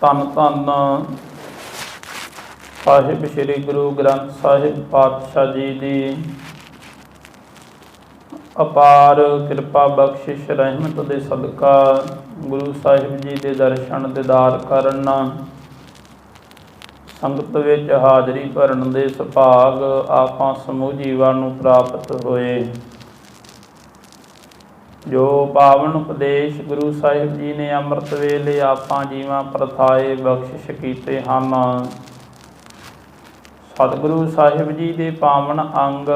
ਧੰਨ ਧੰਨ। ਸਾਹਿਬ ਸ੍ਰੀ ਗੁਰੂ ਗ੍ਰੰਥ ਸਾਹਿਬ ਪਾਤਸ਼ਾਹ ਜੀ ਦੀ ਅਪਾਰ ਕਿਰਪਾ ਬਖਸ਼ਿਸ਼, ਰਹਿਮਤ ਦੇ ਸਦਕਾ ਗੁਰੂ ਸਾਹਿਬ ਜੀ ਦੇ ਦਰਸ਼ਨ ਦਿਦਾਰ ਕਰਨ। ਸੰਗਤ ਵਿੱਚ ਹਾਜ਼ਰੀ ਭਰਨ ਦੇ ਸੁਭਾਗ ਆਪਾਂ ਸਮੂਹ ਜੀਵਾਂ ਨੂੰ ਪ੍ਰਾਪਤ ਹੋਏ। ਜੋ ਪਾਵਨ ਉਪਦੇਸ਼ ਗੁਰੂ ਸਾਹਿਬ ਜੀ ਨੇ ਅੰਮ੍ਰਿਤ ਵੇਲੇ ਆਪਾਂ ਜੀਵਾਂ ਪ੍ਰਥਾਏ ਬਖਸ਼ਿਸ਼ ਕੀਤੇ ਹਨ। ਸਤਿਗੁਰੂ ਸਾਹਿਬ ਜੀ ਦੇ ਪਾਵਨ ਅੰਗ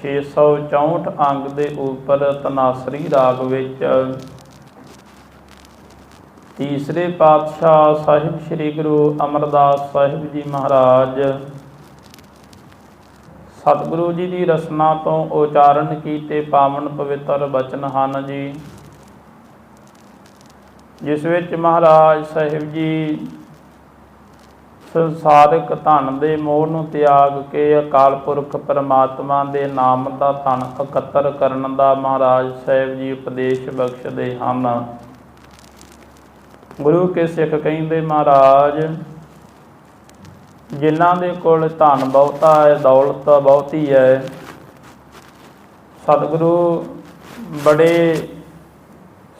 664 ਅੰਗ ਦੇ ਉੱਪਰ ਤਨਾਸਰੀ ਰਾਗ ਵਿੱਚ। ਤੀਸਰੇ ਪਾਤਸ਼ਾਹ ਸਾਹਿਬ ਸ੍ਰੀ ਗੁਰੂ ਅਮਰਦਾਸ ਸਾਹਿਬ ਜੀ ਮਹਾਰਾਜ ਸਤਿਗੁਰੂ ਜੀ ਦੀ ਰਸਨਾ ਤੋਂ ਉਚਾਰਨ ਕੀਤੇ ਪਾਵਨ ਪਵਿੱਤਰ ਬਚਨ ਹਨ ਜੀ। ਜਿਸ ਵਿੱਚ ਮਹਾਰਾਜ ਸਾਹਿਬ ਜੀ ਸੰਸਾਰਿਕ ਧਨ ਦੇ ਮੋਹ ਨੂੰ ਤਿਆਗ ਕੇ ਅਕਾਲ ਪੁਰਖ ਪਰਮਾਤਮਾ ਦੇ ਨਾਮ ਦਾ ਧਨ ਇਕੱਤਰ ਕਰਨ ਦਾ ਮਹਾਰਾਜ ਸਾਹਿਬ ਜੀ ਉਪਦੇਸ਼ ਬਖਸ਼ਦੇ ਹਨ। ਗੁਰੂ ਕੇ ਸਿੱਖ ਕਹਿੰਦੇ, ਮਹਾਰਾਜ ਜਿਨ੍ਹਾਂ ਦੇ ਕੋਲ ਧਨ ਬਹੁਤਾ ਹੈ ਦੌਲਤ ਬਹੁਤੀ ਹੈ ਸਤਿਗੁਰੂ ਬੜੇ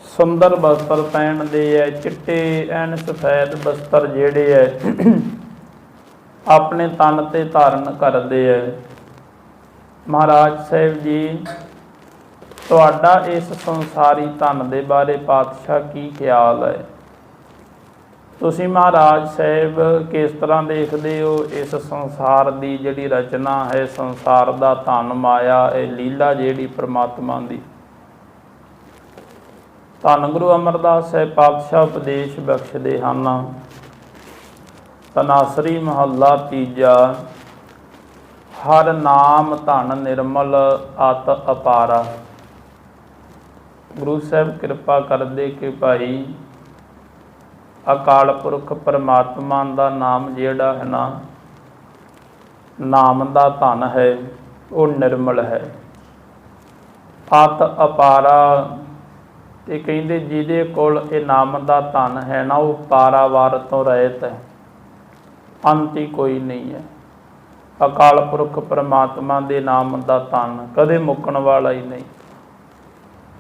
ਸੁੰਦਰ ਬਸਤਰ ਪਹਿਨਦੇ ਐ, ਚਿੱਟੇ ਐਨ ਸਫੈਦ ਬਸਤਰ ਜਿਹੜੇ ਐ, ਆਪਣੇ ਤਨ ਤੇ ਧਾਰਨ ਕਰਦੇ ਐ। ਮਹਾਰਾਜ ਸਾਹਿਬ ਜੀ, ਤੁਹਾਡਾ ਇਸ ਸੰਸਾਰੀ ਧਨ ਦੇ ਬਾਰੇ ਪਾਤਸ਼ਾਹ ਕੀ ਖਿਆਲ ਹੈ ਤੁਸੀਂ ਮਹਾਰਾਜ ਸਾਹਿਬ ਕਿਸ ਤਰ੍ਹਾਂ ਦੇਖਦੇ ਹੋ ਇਸ ਸੰਸਾਰ ਦੀ ਜਿਹੜੀ ਰਚਨਾ ਹੈ, ਸੰਸਾਰ ਦਾ ਧਨ ਮਾਇਆ, ਇਹ ਲੀਲਾ ਜਿਹੜੀ ਪ੍ਰਮਾਤਮਾ ਦੀ? ਧੰਨ ਗੁਰੂ ਅਮਰਦਾਸ ਸਾਹਿਬ ਪਾਤਸ਼ਾਹ ਉਪਦੇਸ਼ ਬਖਸ਼ਦੇ ਹਨ। ਤਨਾਸਰੀ ਮਹੱਲਾ ਤੀਜਾ, ਹਰ ਨਾਮ ਧਨ ਨਿਰਮਲ ਅਤ ਅਪਾਰਾ। ਗੁਰੂ ਸਾਹਿਬ ਕਿਰਪਾ ਕਰਦੇ ਕਿ ਭਾਈ ਅਕਾਲ ਪੁਰਖ ਪਰਮਾਤਮਾ ਦਾ ਨਾਮ ਜਿਹੜਾ ਹੈ ਨਾ, ਨਾਮ ਦਾ ਧਨ ਹੈ, ਉਹ ਨਿਰਮਲ ਹੈ। ਅਤ ਅਪਾਰਾ, ਤੇ ਕਹਿੰਦੇ ਜਿਹਦੇ ਕੋਲ ਇਹ ਨਾਮ ਦਾ ਧਨ ਹੈ ਨਾ, ਉਹ ਪਾਰਾਵਾਰ ਤੋਂ ਰਹਿਤ ਹੈ। ਅੰਤੀ ਕੋਈ ਨਹੀਂ ਹੈ। ਅਕਾਲ ਪੁਰਖ ਪਰਮਾਤਮਾ ਦੇ ਨਾਮ ਦਾ ਧਨ ਕਦੇ ਮੁੱਕਣ ਵਾਲਾ ਹੀ ਨਹੀਂ।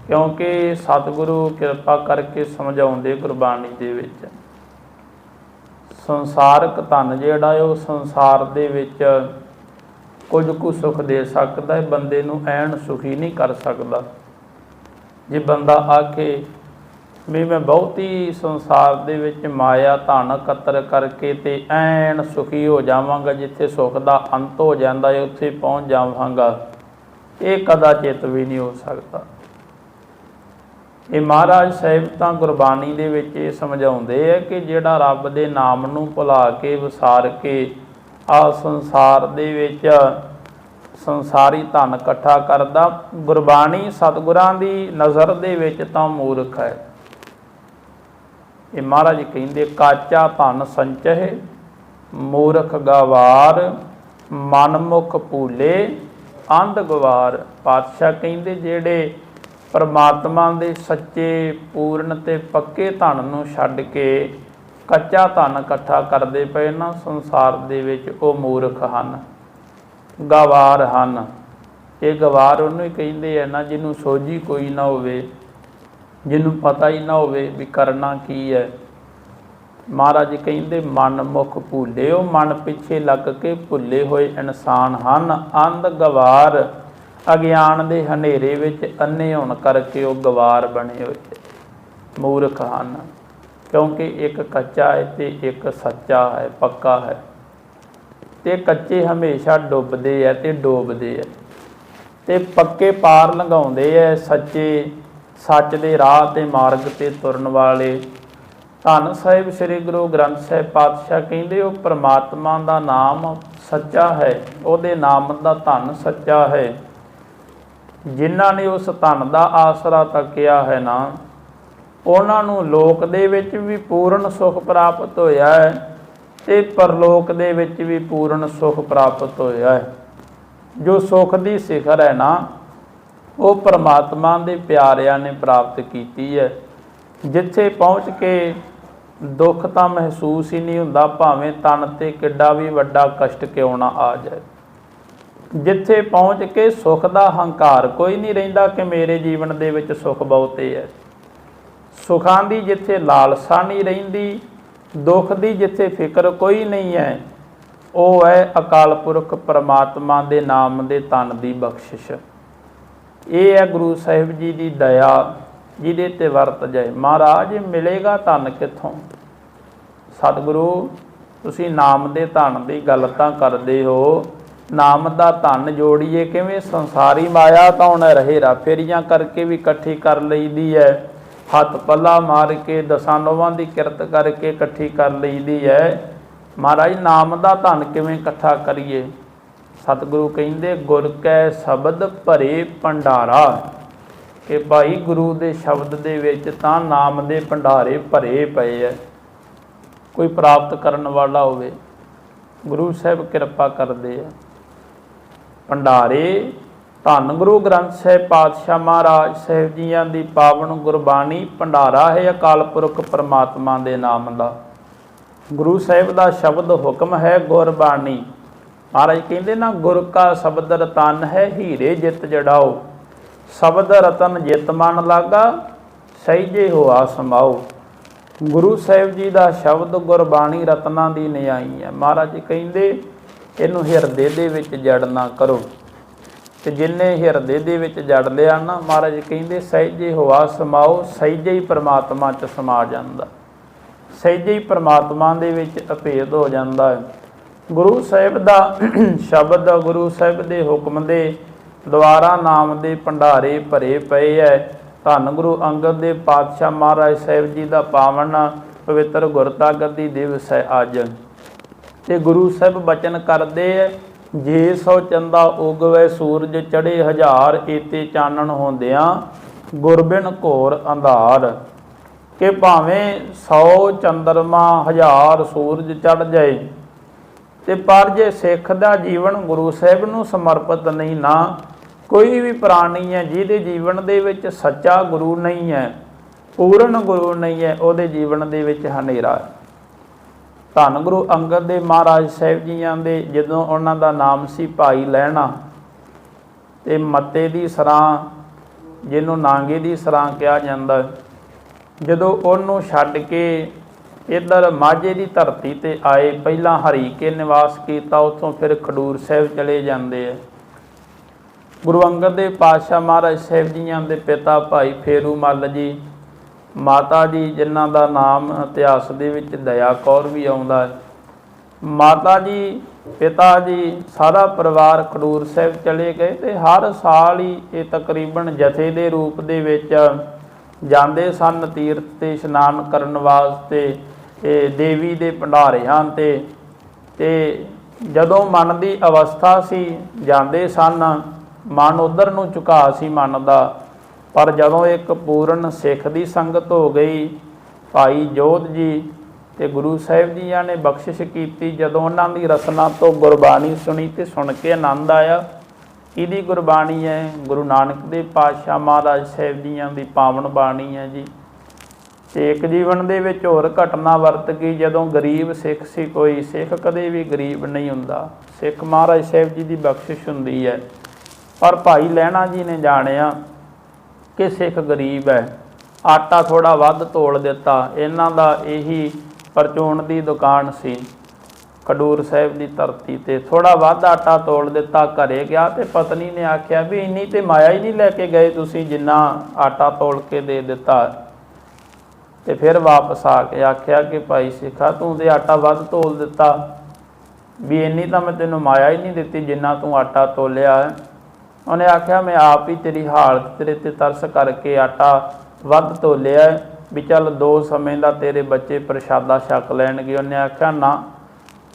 ਕਿਉਂਕਿ ਸਤਿਗੁਰੂ ਕਿਰਪਾ ਕਰਕੇ ਸਮਝਾਉਂਦੇ ਗੁਰਬਾਣੀ ਦੇ ਵਿੱਚ। ਸੰਸਾਰਕ ਧਨ ਜਿਹੜਾ ਹੈ ਉਹ ਸੰਸਾਰ ਦੇ ਵਿੱਚ ਕੁਝ ਕੁ ਸੁਖ ਦੇ ਸਕਦਾ ਹੈ, ਬੰਦੇ ਨੂੰ ਐਨ ਸੁਖੀ ਨਹੀਂ ਕਰ ਸਕਦਾ। ਜੇ ਬੰਦਾ ਆਖੇ ਵੀ ਮੈਂ ਬਹੁਤੀ ਸੰਸਾਰ ਦੇ ਵਿੱਚ ਮਾਇਆ, ਧਨ ਇਕੱਤਰ ਕਰਕੇ ਤੇ ਐਨ ਸੁਖੀ ਹੋ ਜਾਵਾਂਗਾ, ਜਿੱਥੇ ਸੁਖ ਦਾ ਅੰਤ ਹੋ ਜਾਂਦਾ ਹੈ, ਉੱਥੇ ਪਹੁੰਚ ਜਾਵਾਂਗਾ, ਇਹ ਕਦਾਚਿਤ ਵੀ ਨਹੀਂ ਹੋ ਸਕਦਾ। ਇਹ ਮਹਾਰਾਜ ਸਾਹਿਬ ਤਾਂ ਗੁਰਬਾਣੀ ਦੇ ਵਿੱਚ ਇਹ ਸਮਝਾਉਂਦੇ ਆ ਕਿ ਜਿਹੜਾ ਰੱਬ ਦੇ ਨਾਮ ਨੂੰ ਭੁਲਾ ਕੇ, ਵਿਸਾਰ ਕੇ, ਆ ਸੰਸਾਰ ਦੇ ਵਿੱਚ ਸੰਸਾਰੀ ਧਨ ਇਕੱਠਾ ਕਰਦਾ, ਗੁਰਬਾਣੀ ਸਤਿਗੁਰਾਂ ਦੀ ਨਜ਼ਰ ਦੇ ਵਿੱਚ ਤਾਂ ਮੂਰਖ ਹੈ। ਇਹ ਮਹਾਰਾਜ ਕਹਿੰਦੇ, ਕਾਚਾ ਧਨ ਸੰਚਹਿ, ਮੂਰਖ ਗਵਾਰ, ਮਨਮੁਖ ਭੂਲੇ, ਅੰਧ ਗਵਾਰ। ਪਾਤਸ਼ਾਹ ਕਹਿੰਦੇ, ਜਿਹੜੇ ਪਰਮਾਤਮਾ ਦੇ ਸੱਚੇ, ਪੂਰਨ ਤੇ ਪੱਕੇ ਧਨ ਨੂੰ ਛੱਡ ਕੇ ਕੱਚਾ ਧਨ ਇਕੱਠਾ ਕਰਦੇ ਪਏ ਨਾ, ਸੰਸਾਰ ਦੇ ਵਿੱਚ ਉਹ ਮੂਰਖ ਹਨ। ਗਵਾਰ ਹਨ। ਇਹ ਗਵਾਰ ਉਹਨੂੰ ਹੀ ਕਹਿੰਦੇ ਆ ਨਾ, ਜਿਹਨੂੰ ਸੋਝੀ ਕੋਈ ਨਾ ਹੋਵੇ, ਜਿਹਨੂੰ ਪਤਾ ਹੀ ਨਾ ਹੋਵੇ ਵੀ ਕਰਨਾ ਕੀ ਹੈ। ਮਹਾਰਾਜ ਕਹਿੰਦੇ, ਮਨ ਮੁਖ ਭੁੱਲੇ ਉਹ ਮਨ ਪਿੱਛੇ ਲੱਗ ਕੇ ਭੁੱਲੇ ਹੋਏ ਇਨਸਾਨ ਹਨ। ਅੰਧ ਗਵਾਰ ਅਗਿਆਨ ਦੇ ਹਨੇਰੇ ਵਿੱਚ ਅੰਨੇ ਹੋਣ ਕਰਕੇ ਉਹ ਗਵਾਰ ਬਣੇ ਹੋਏ ਮੂਰਖ ਹਨ, ਕਿਉਂਕਿ ਇੱਕ ਕੱਚਾ ਹੈ ਤੇ ਇੱਕ ਸੱਚਾ ਹੈ, ਪੱਕਾ ਹੈ। ਤੇ ਕੱਚੇ ਹਮੇਸ਼ਾ ਡੁੱਬਦੇ ਆ ਤੇ ਡੋਬਦੇ ਆ। ਤੇ ਪੱਕੇ ਪਾਰ ਲੰਘਾਉਂਦੇ ਆ, ਸੱਚੇ, ਸੱਚ ਦੇ ਰਾਹ ਤੇ ਮਾਰਗ ਤੇ ਤੁਰਨ ਵਾਲੇ। ਧੰਨ ਸਾਹਿਬ ਸ੍ਰੀ ਗੁਰੂ ਗ੍ਰੰਥ ਸਾਹਿਬ ਪਾਤਸ਼ਾਹ ਕਹਿੰਦੇ, ਉਹ ਪ੍ਰਮਾਤਮਾ ਦਾ ਨਾਮ ਸੱਚਾ ਹੈ, ਉਹਦੇ ਨਾਮ ਦਾ ਧਨ ਸੱਚਾ ਹੈ। ਜਿਨ੍ਹਾਂ ਨੇ ਉਸ ਧਨ ਦਾ ਆਸਰਾ ਤੱਕਿਆ ਹੈ ਨਾ, ਉਹਨਾਂ ਨੂੰ ਲੋਕ ਦੇ ਵਿੱਚ ਵੀ ਪੂਰਨ ਸੁਖ ਪ੍ਰਾਪਤ ਹੋਇਆ ਹੈ ਤੇ ਪਰਲੋਕ ਦੇ ਵਿੱਚ ਵੀ ਪੂਰਨ ਸੁਖ ਪ੍ਰਾਪਤ ਹੋਇਆ ਹੈ। ਜੋ ਸੁਖ ਦੀ ਸਿਖਰ ਹੈ ਨਾ, ਉਹ ਪਰਮਾਤਮਾ ਦੇ ਪਿਆਰਿਆਂ ਨੇ ਪ੍ਰਾਪਤ ਕੀਤੀ ਹੈ। ਜਿੱਥੇ ਪਹੁੰਚ ਕੇ ਦੁੱਖ ਤਾਂ ਮਹਿਸੂਸ ਹੀ ਨਹੀਂ ਹੁੰਦਾ, ਭਾਵੇਂ ਤਨ ਤੇ ਕਿੱਡਾ ਵੀ ਵੱਡਾ ਕਸ਼ਟ ਕਿਉਂ ਨਾ ਆ ਜਾਏ। ਜਿੱਥੇ ਪਹੁੰਚ ਕੇ ਸੁਖ ਦਾ ਹੰਕਾਰ ਕੋਈ ਨਹੀਂ ਰਹਿੰਦਾ ਕਿ ਮੇਰੇ ਜੀਵਨ ਦੇ ਵਿੱਚ ਸੁਖ ਬਹੁਤੇ ਹੈ। ਸੁਖਾਂ ਦੀ ਜਿੱਥੇ ਲਾਲਸਾ ਨਹੀਂ ਰਹਿੰਦੀ, ਦੁੱਖ ਦੀ ਜਿੱਥੇ ਫਿਕਰ ਕੋਈ ਨਹੀਂ ਹੈ, ਉਹ ਹੈ ਅਕਾਲ ਪੁਰਖ ਪਰਮਾਤਮਾ ਦੇ ਨਾਮ ਦੇ ਤਨ ਦੀ ਬਖਸ਼ਿਸ਼। ਇਹ ਹੈ ਗੁਰੂ ਸਾਹਿਬ ਜੀ ਦੀ ਦਇਆ, ਜਿਹਦੇ ਤੇ ਵਰਤ ਜਾਏ। ਮਹਾਰਾਜ, ਮਿਲੇਗਾ ਧਨ ਕਿੱਥੋਂ? ਸਤਿਗੁਰੂ, ਤੁਸੀਂ ਨਾਮ ਦੇ ਧਨ ਦੀ ਗੱਲ ਤਾਂ ਕਰਦੇ ਹੋ। ਨਾਮ ਦਾ ਧਨ ਜੋੜੀਏ, ਕਿਵੇਂ ਸੰਸਾਰੀ ਮਾਇਆ ਤਾਂ ਹੁਣ ਰਹੇਰਾ ਫੇਰੀਆਂ ਕਰਕੇ ਵੀ ਇਕੱਠੀ ਕਰ ਲਈਦੀ ਹੈ ਹੱਥ ਪੱਲਾ ਮਾਰ ਕੇ, ਦਸਾਂ ਨੋਵਾਂ ਦੀ ਕਿਰਤ ਕਰਕੇ ਇਕੱਠੀ ਕਰ ਲਈਦੀ ਹੈ ਮਹਾਰਾਜ, ਨਾਮ ਦਾ ਧਨ ਕਿਵੇਂ ਇਕੱਠਾ ਕਰੀਏ? ਸਤਿਗੁਰੂ ਕਹਿੰਦੇ, ਗੁਰ ਕੈ ਸ਼ਬਦ ਭਰੇ ਭੰਡਾਰਾ। ਕਿ ਭਾਈ, ਗੁਰੂ ਦੇ ਸ਼ਬਦ ਦੇ ਵਿੱਚ ਤਾਂ ਨਾਮ ਦੇ ਭੰਡਾਰੇ ਭਰੇ ਪਏ ਐ। ਕੋਈ ਪ੍ਰਾਪਤ ਕਰਨ ਵਾਲਾ ਹੋਵੇ, ਗੁਰੂ ਸਾਹਿਬ ਕਿਰਪਾ ਕਰਦੇ ਆ ਭੰਡਾਰੇ, ਧੰਨ ਗੁਰੂ ਗ੍ਰੰਥ ਸਾਹਿਬ ਪਾਤਸ਼ਾਹ ਮਹਾਰਾਜ ਸਾਹਿਬ ਜੀਆਂ ਦੀ ਪਾਵਨ ਗੁਰਬਾਣੀ, ਭੰਡਾਰਾ ਹੈ ਅਕਾਲ ਪੁਰਖ ਪਰਮਾਤਮਾ ਦੇ ਨਾਮ ਦਾ। ਗੁਰੂ ਸਾਹਿਬ ਦਾ ਸ਼ਬਦ ਹੁਕਮ ਹੈ ਗੁਰਬਾਣੀ। ਮਹਾਰਾਜ ਕਹਿੰਦੇ ਨਾ, ਗੁਰ ਕਾ ਸ਼ਬਦ ਰਤਨ ਹੈ, ਹੀਰੇ ਜਿਤ ਜੜਾਓ। ਸ਼ਬਦ ਰਤਨ ਜਿਤ ਮਨ ਲਾਗਾ ਸਹਿਜੇ ਹੋਆ ਸਮਾਓ ਗੁਰੂ ਸਾਹਿਬ ਜੀ ਦਾ ਸ਼ਬਦ ਗੁਰਬਾਣੀ ਰਤਨਾਂ ਦੀ ਨਿਆਈ ਹੈ। ਮਹਾਰਾਜ ਕਹਿੰਦੇ ਇਹਨੂੰ ਹਿਰਦੇ ਦੇ ਵਿੱਚ ਜੜ ਨਾ ਕਰੋ। ਤੇ ਜਿੰਨੇ ਹਿਰਦੇ ਦੇ ਵਿੱਚ ਜੜ ਲਿਆ ਨਾ, ਮਹਾਰਾਜ ਕਹਿੰਦੇ, ਸਹਿਜੇ ਹੋਆ ਸਮਾਓ, ਸਹਿਜੇ ਹੀ ਪ੍ਰਮਾਤਮਾ ਚ ਸਮਾ ਜਾਂਦਾ। ਸਹਿਜੇ ਹੀ ਪ੍ਰਮਾਤਮਾ ਦੇ ਵਿੱਚ ਅਭੇਦ ਹੋ ਜਾਂਦਾ ਹੈ। ਗੁਰੂ ਸਾਹਿਬ ਦਾ ਸ਼ਬਦ, ਗੁਰੂ ਸਾਹਿਬ ਦੇ ਹੁਕਮ ਦੇ ਦੁਆਰਾ ਨਾਮ ਦੇ ਭੰਡਾਰੇ ਭਰੇ ਪਏ ਐ। ਧੰਨ ਗੁਰੂ ਅੰਗਦ ਦੇ ਪਾਤਸ਼ਾਹ ਮਹਾਰਾਜ ਸਾਹਿਬ ਜੀ ਦਾ ਪਾਵਨ ਪਵਿੱਤਰ ਗੁਰਤਾ ਗੱਦੀ ਦਿਵਸ ਹੈ ਅੱਜ। ਤੇ ਗੁਰੂ ਸਾਹਿਬ ਬਚਨ ਕਰਦੇ ਐ ਜੇ ਸੋ ਚੰਦਾ ਉਗਵੇ ਸੂਰਜ ਚੜੇ ਹਜ਼ਾਰ, ਏਤੇ ਚਾਨਣ ਹੁੰਦਿਆਂ ਗੁਰਬਿਨ ਘੋਰ ਅੰਧਾਰ। ਕਿ ਭਾਵੇਂ 100 ਚੰਦਰਮਾ ਹਜ਼ਾਰ ਸੂਰਜ ਚੜ ਜਾਏ, ਤੇ ਪਰ ਜੇ ਸਿੱਖ ਦਾ ਜੀਵਨ ਗੁਰੂ ਸਾਹਿਬ ਨੂੰ ਸਮਰਪਿਤ ਨਹੀਂ ਨਾ, ਕੋਈ ਵੀ ਪ੍ਰਾਣੀ ਹੈ ਜਿਹਦੇ ਜੀਵਨ ਦੇ ਵਿੱਚ ਸੱਚਾ ਗੁਰੂ ਨਹੀਂ ਹੈ, ਪੂਰਨ ਗੁਰੂ ਨਹੀਂ ਹੈ, ਉਹਦੇ ਜੀਵਨ ਦੇ ਵਿੱਚ ਹਨੇਰਾ ਹੈ। ਧੰਨ ਗੁਰੂ ਅੰਗਦ ਦੇ ਮਹਾਰਾਜ ਸਾਹਿਬ ਜੀਆਂ ਦੇ ਜਦੋਂ ਉਹਨਾਂ ਦਾ ਨਾਮ ਸੀ ਭਾਈ ਲੈਣਾ ਤੇ ਮੱਤੇ ਦੀ ਸਰਾਂ, ਜਿਹਨੂੰ ਨਾਂਗੇ ਦੀ ਸਰਾਂ ਕਿਹਾ ਜਾਂਦਾ, ਜਦੋਂ ਉਹਨੂੰ ਛੱਡ ਕੇ ਇੱਧਰ ਮਾਝੇ ਦੀ ਧਰਤੀ ਤੇ ਆਏ, ਪਹਿਲਾਂ ਹਰੀਕੇ ਨਿਵਾਸ ਕੀਤਾ, ਉੱਥੋਂ ਫਿਰ ਖਡੂਰ ਸਾਹਿਬ ਚਲੇ ਜਾਂਦੇ ਆ। ਗੁਰੂ ਅੰਗਦ ਦੇ ਪਾਤਸ਼ਾਹ ਮਹਾਰਾਜ ਸਾਹਿਬ ਜੀਆਂ ਦੇ ਪਿਤਾ ਭਾਈ ਫੇਰੂ ਮੱਲ ਜੀ ਮਾਤਾ ਜੀ ਜਿਨ੍ਹਾਂ ਦਾ ਨਾਮ ਇਤਿਹਾਸ ਦੇ ਵਿੱਚ ਦਇਆ ਕੌਰ ਵੀ ਆਉਂਦਾ ਹੈ। ਮਾਤਾ ਜੀ, ਪਿਤਾ ਜੀ, ਸਾਰਾ ਪਰਿਵਾਰ ਖਡੂਰ ਸਾਹਿਬ ਚਲੇ ਗਏ ਤੇ ਹਰ ਸਾਲ ਹੀ ਇਹ ਤਕਰੀਬਨ ਜਥੇ ਦੇ ਰੂਪ ਦੇ ਵਿੱਚ ਜਾਂਦੇ ਸਨ ਤੀਰਥ ਤੇ ਇਸ਼ਨਾਨ ਕਰਨ ਵਾਸਤੇ, ਇਹ ਦੇਵੀ ਦੇ ਭੰਡਾਰੇ ਹਨ ਤੇ ਤੇ ਜਦੋਂ ਮਨ ਦੀ ਅਵਸਥਾ ਸੀ, ਜਾਂਦੇ ਸਨ, ਮਨ ਉਧਰ ਨੂੰ ਝੁਕਾ ਸੀ ਮਨ ਦਾ। ਪਰ ਜਦੋਂ ਇੱਕ ਪੂਰਨ ਸਿੱਖ ਦੀ ਸੰਗਤ ਹੋ ਗਈ, ਭਾਈ ਜੋਤ ਜੀ ਤੇ ਗੁਰੂ ਸਾਹਿਬ ਜੀਆਂ ਨੇ ਬਖਸ਼ਿਸ਼ ਕੀਤੀ, ਜਦੋਂ ਉਹਨਾਂ ਦੀ ਰਸਨਾ ਤੋਂ ਗੁਰਬਾਣੀ ਸੁਣੀ ਤੇ ਸੁਣ ਕੇ ਆਨੰਦ ਆਇਆ। ਇਹਦੀ ਗੁਰਬਾਣੀ ਹੈ? ਗੁਰੂ ਨਾਨਕ ਦੇਵ ਪਾਤਸ਼ਾਹ ਮਹਾਰਾਜ ਸਾਹਿਬ ਜੀਆਂ ਦੀ ਪਾਵਨ ਬਾਣੀ ਹੈ ਜੀ। ਤੇ ਇੱਕ ਜੀਵਨ ਦੇ ਵਿੱਚ ਹੋਰ ਘਟਨਾ ਵਰਤ ਗਈ, ਜਦੋਂ ਗਰੀਬ ਸਿੱਖ ਸੀ ਕੋਈ, ਸਿੱਖ ਕਦੇ ਵੀ ਗਰੀਬ ਨਹੀਂ ਹੁੰਦਾ। ਸਿੱਖ ਮਹਾਰਾਜ ਸਾਹਿਬ ਜੀ ਦੀ ਬਖਸ਼ਿਸ਼ ਹੁੰਦੀ ਹੈ। ਪਰ ਭਾਈ ਲਹਿਣਾ ਜੀ ਨੇ ਜਾਣਿਆ ਕਿ ਸਿੱਖ ਗਰੀਬ ਹੈ। ਆਟਾ ਥੋੜਾ ਵੱਧ ਤੋਲ ਦਿੱਤਾ। ਇਹਨਾਂ ਦਾ ਇਹੀ ਪਰਚੂਨ ਦੀ ਦੁਕਾਨ ਸੀ। ਖਡੂਰ ਸਾਹਿਬ ਦੀ ਧਰਤੀ ਤੇ ਥੋੜਾ ਵੱਧ ਆਟਾ ਤੋਲ ਦਿੱਤਾ, ਘਰੇ ਗਿਆ ਤੇ ਪਤਨੀ ਨੇ ਆਖਿਆ, ਵੀ ਇੰਨੀ ਤੇ ਮਾਇਆ ਹੀ ਨਹੀਂ ਲੈ ਕੇ ਗਏ ਤੁਸੀਂ ਜਿੰਨਾ ਆਟਾ ਤੋਲ ਕੇ ਦੇ ਦਿੱਤਾ। ਤੇ ਫਿਰ ਵਾਪਸ ਆ ਕੇ ਆਖਿਆ ਕਿ, ਭਾਈ ਸਿੱਖਾ, ਤੂੰ ਤੇ ਆਟਾ ਵੱਧ ਤੋਲ ਦਿੱਤਾ। ਵੀ ਇੰਨੀ ਤਾਂ ਮੈਂ ਤੈਨੂੰ ਮਾਇਆ ਹੀ ਨਹੀਂ ਦਿੱਤੀ ਜਿੰਨਾ ਤੂੰ ਆਟਾ ਤੋਲਿਆ ਹੈ। ਉਹਨੇ ਆਖਿਆ ਮੈਂ ਆਪ ਹੀ ਤੇਰੀ ਹਾਲਤ ਤੇਰੇ ਤੇ ਤਰਸ ਕਰਕੇ ਆਟਾ ਵੱਧ ਤੋਲਿਆ ਹੈ, ਵੀ ਚੱਲ ਦੋ ਸਮੇਂ ਦਾ ਤੇਰੇ ਬੱਚੇ ਪ੍ਰਸ਼ਾਦਾ ਛਕ ਲੈਣਗੇ। ਉਹਨੇ ਆਖਿਆ ਨਾ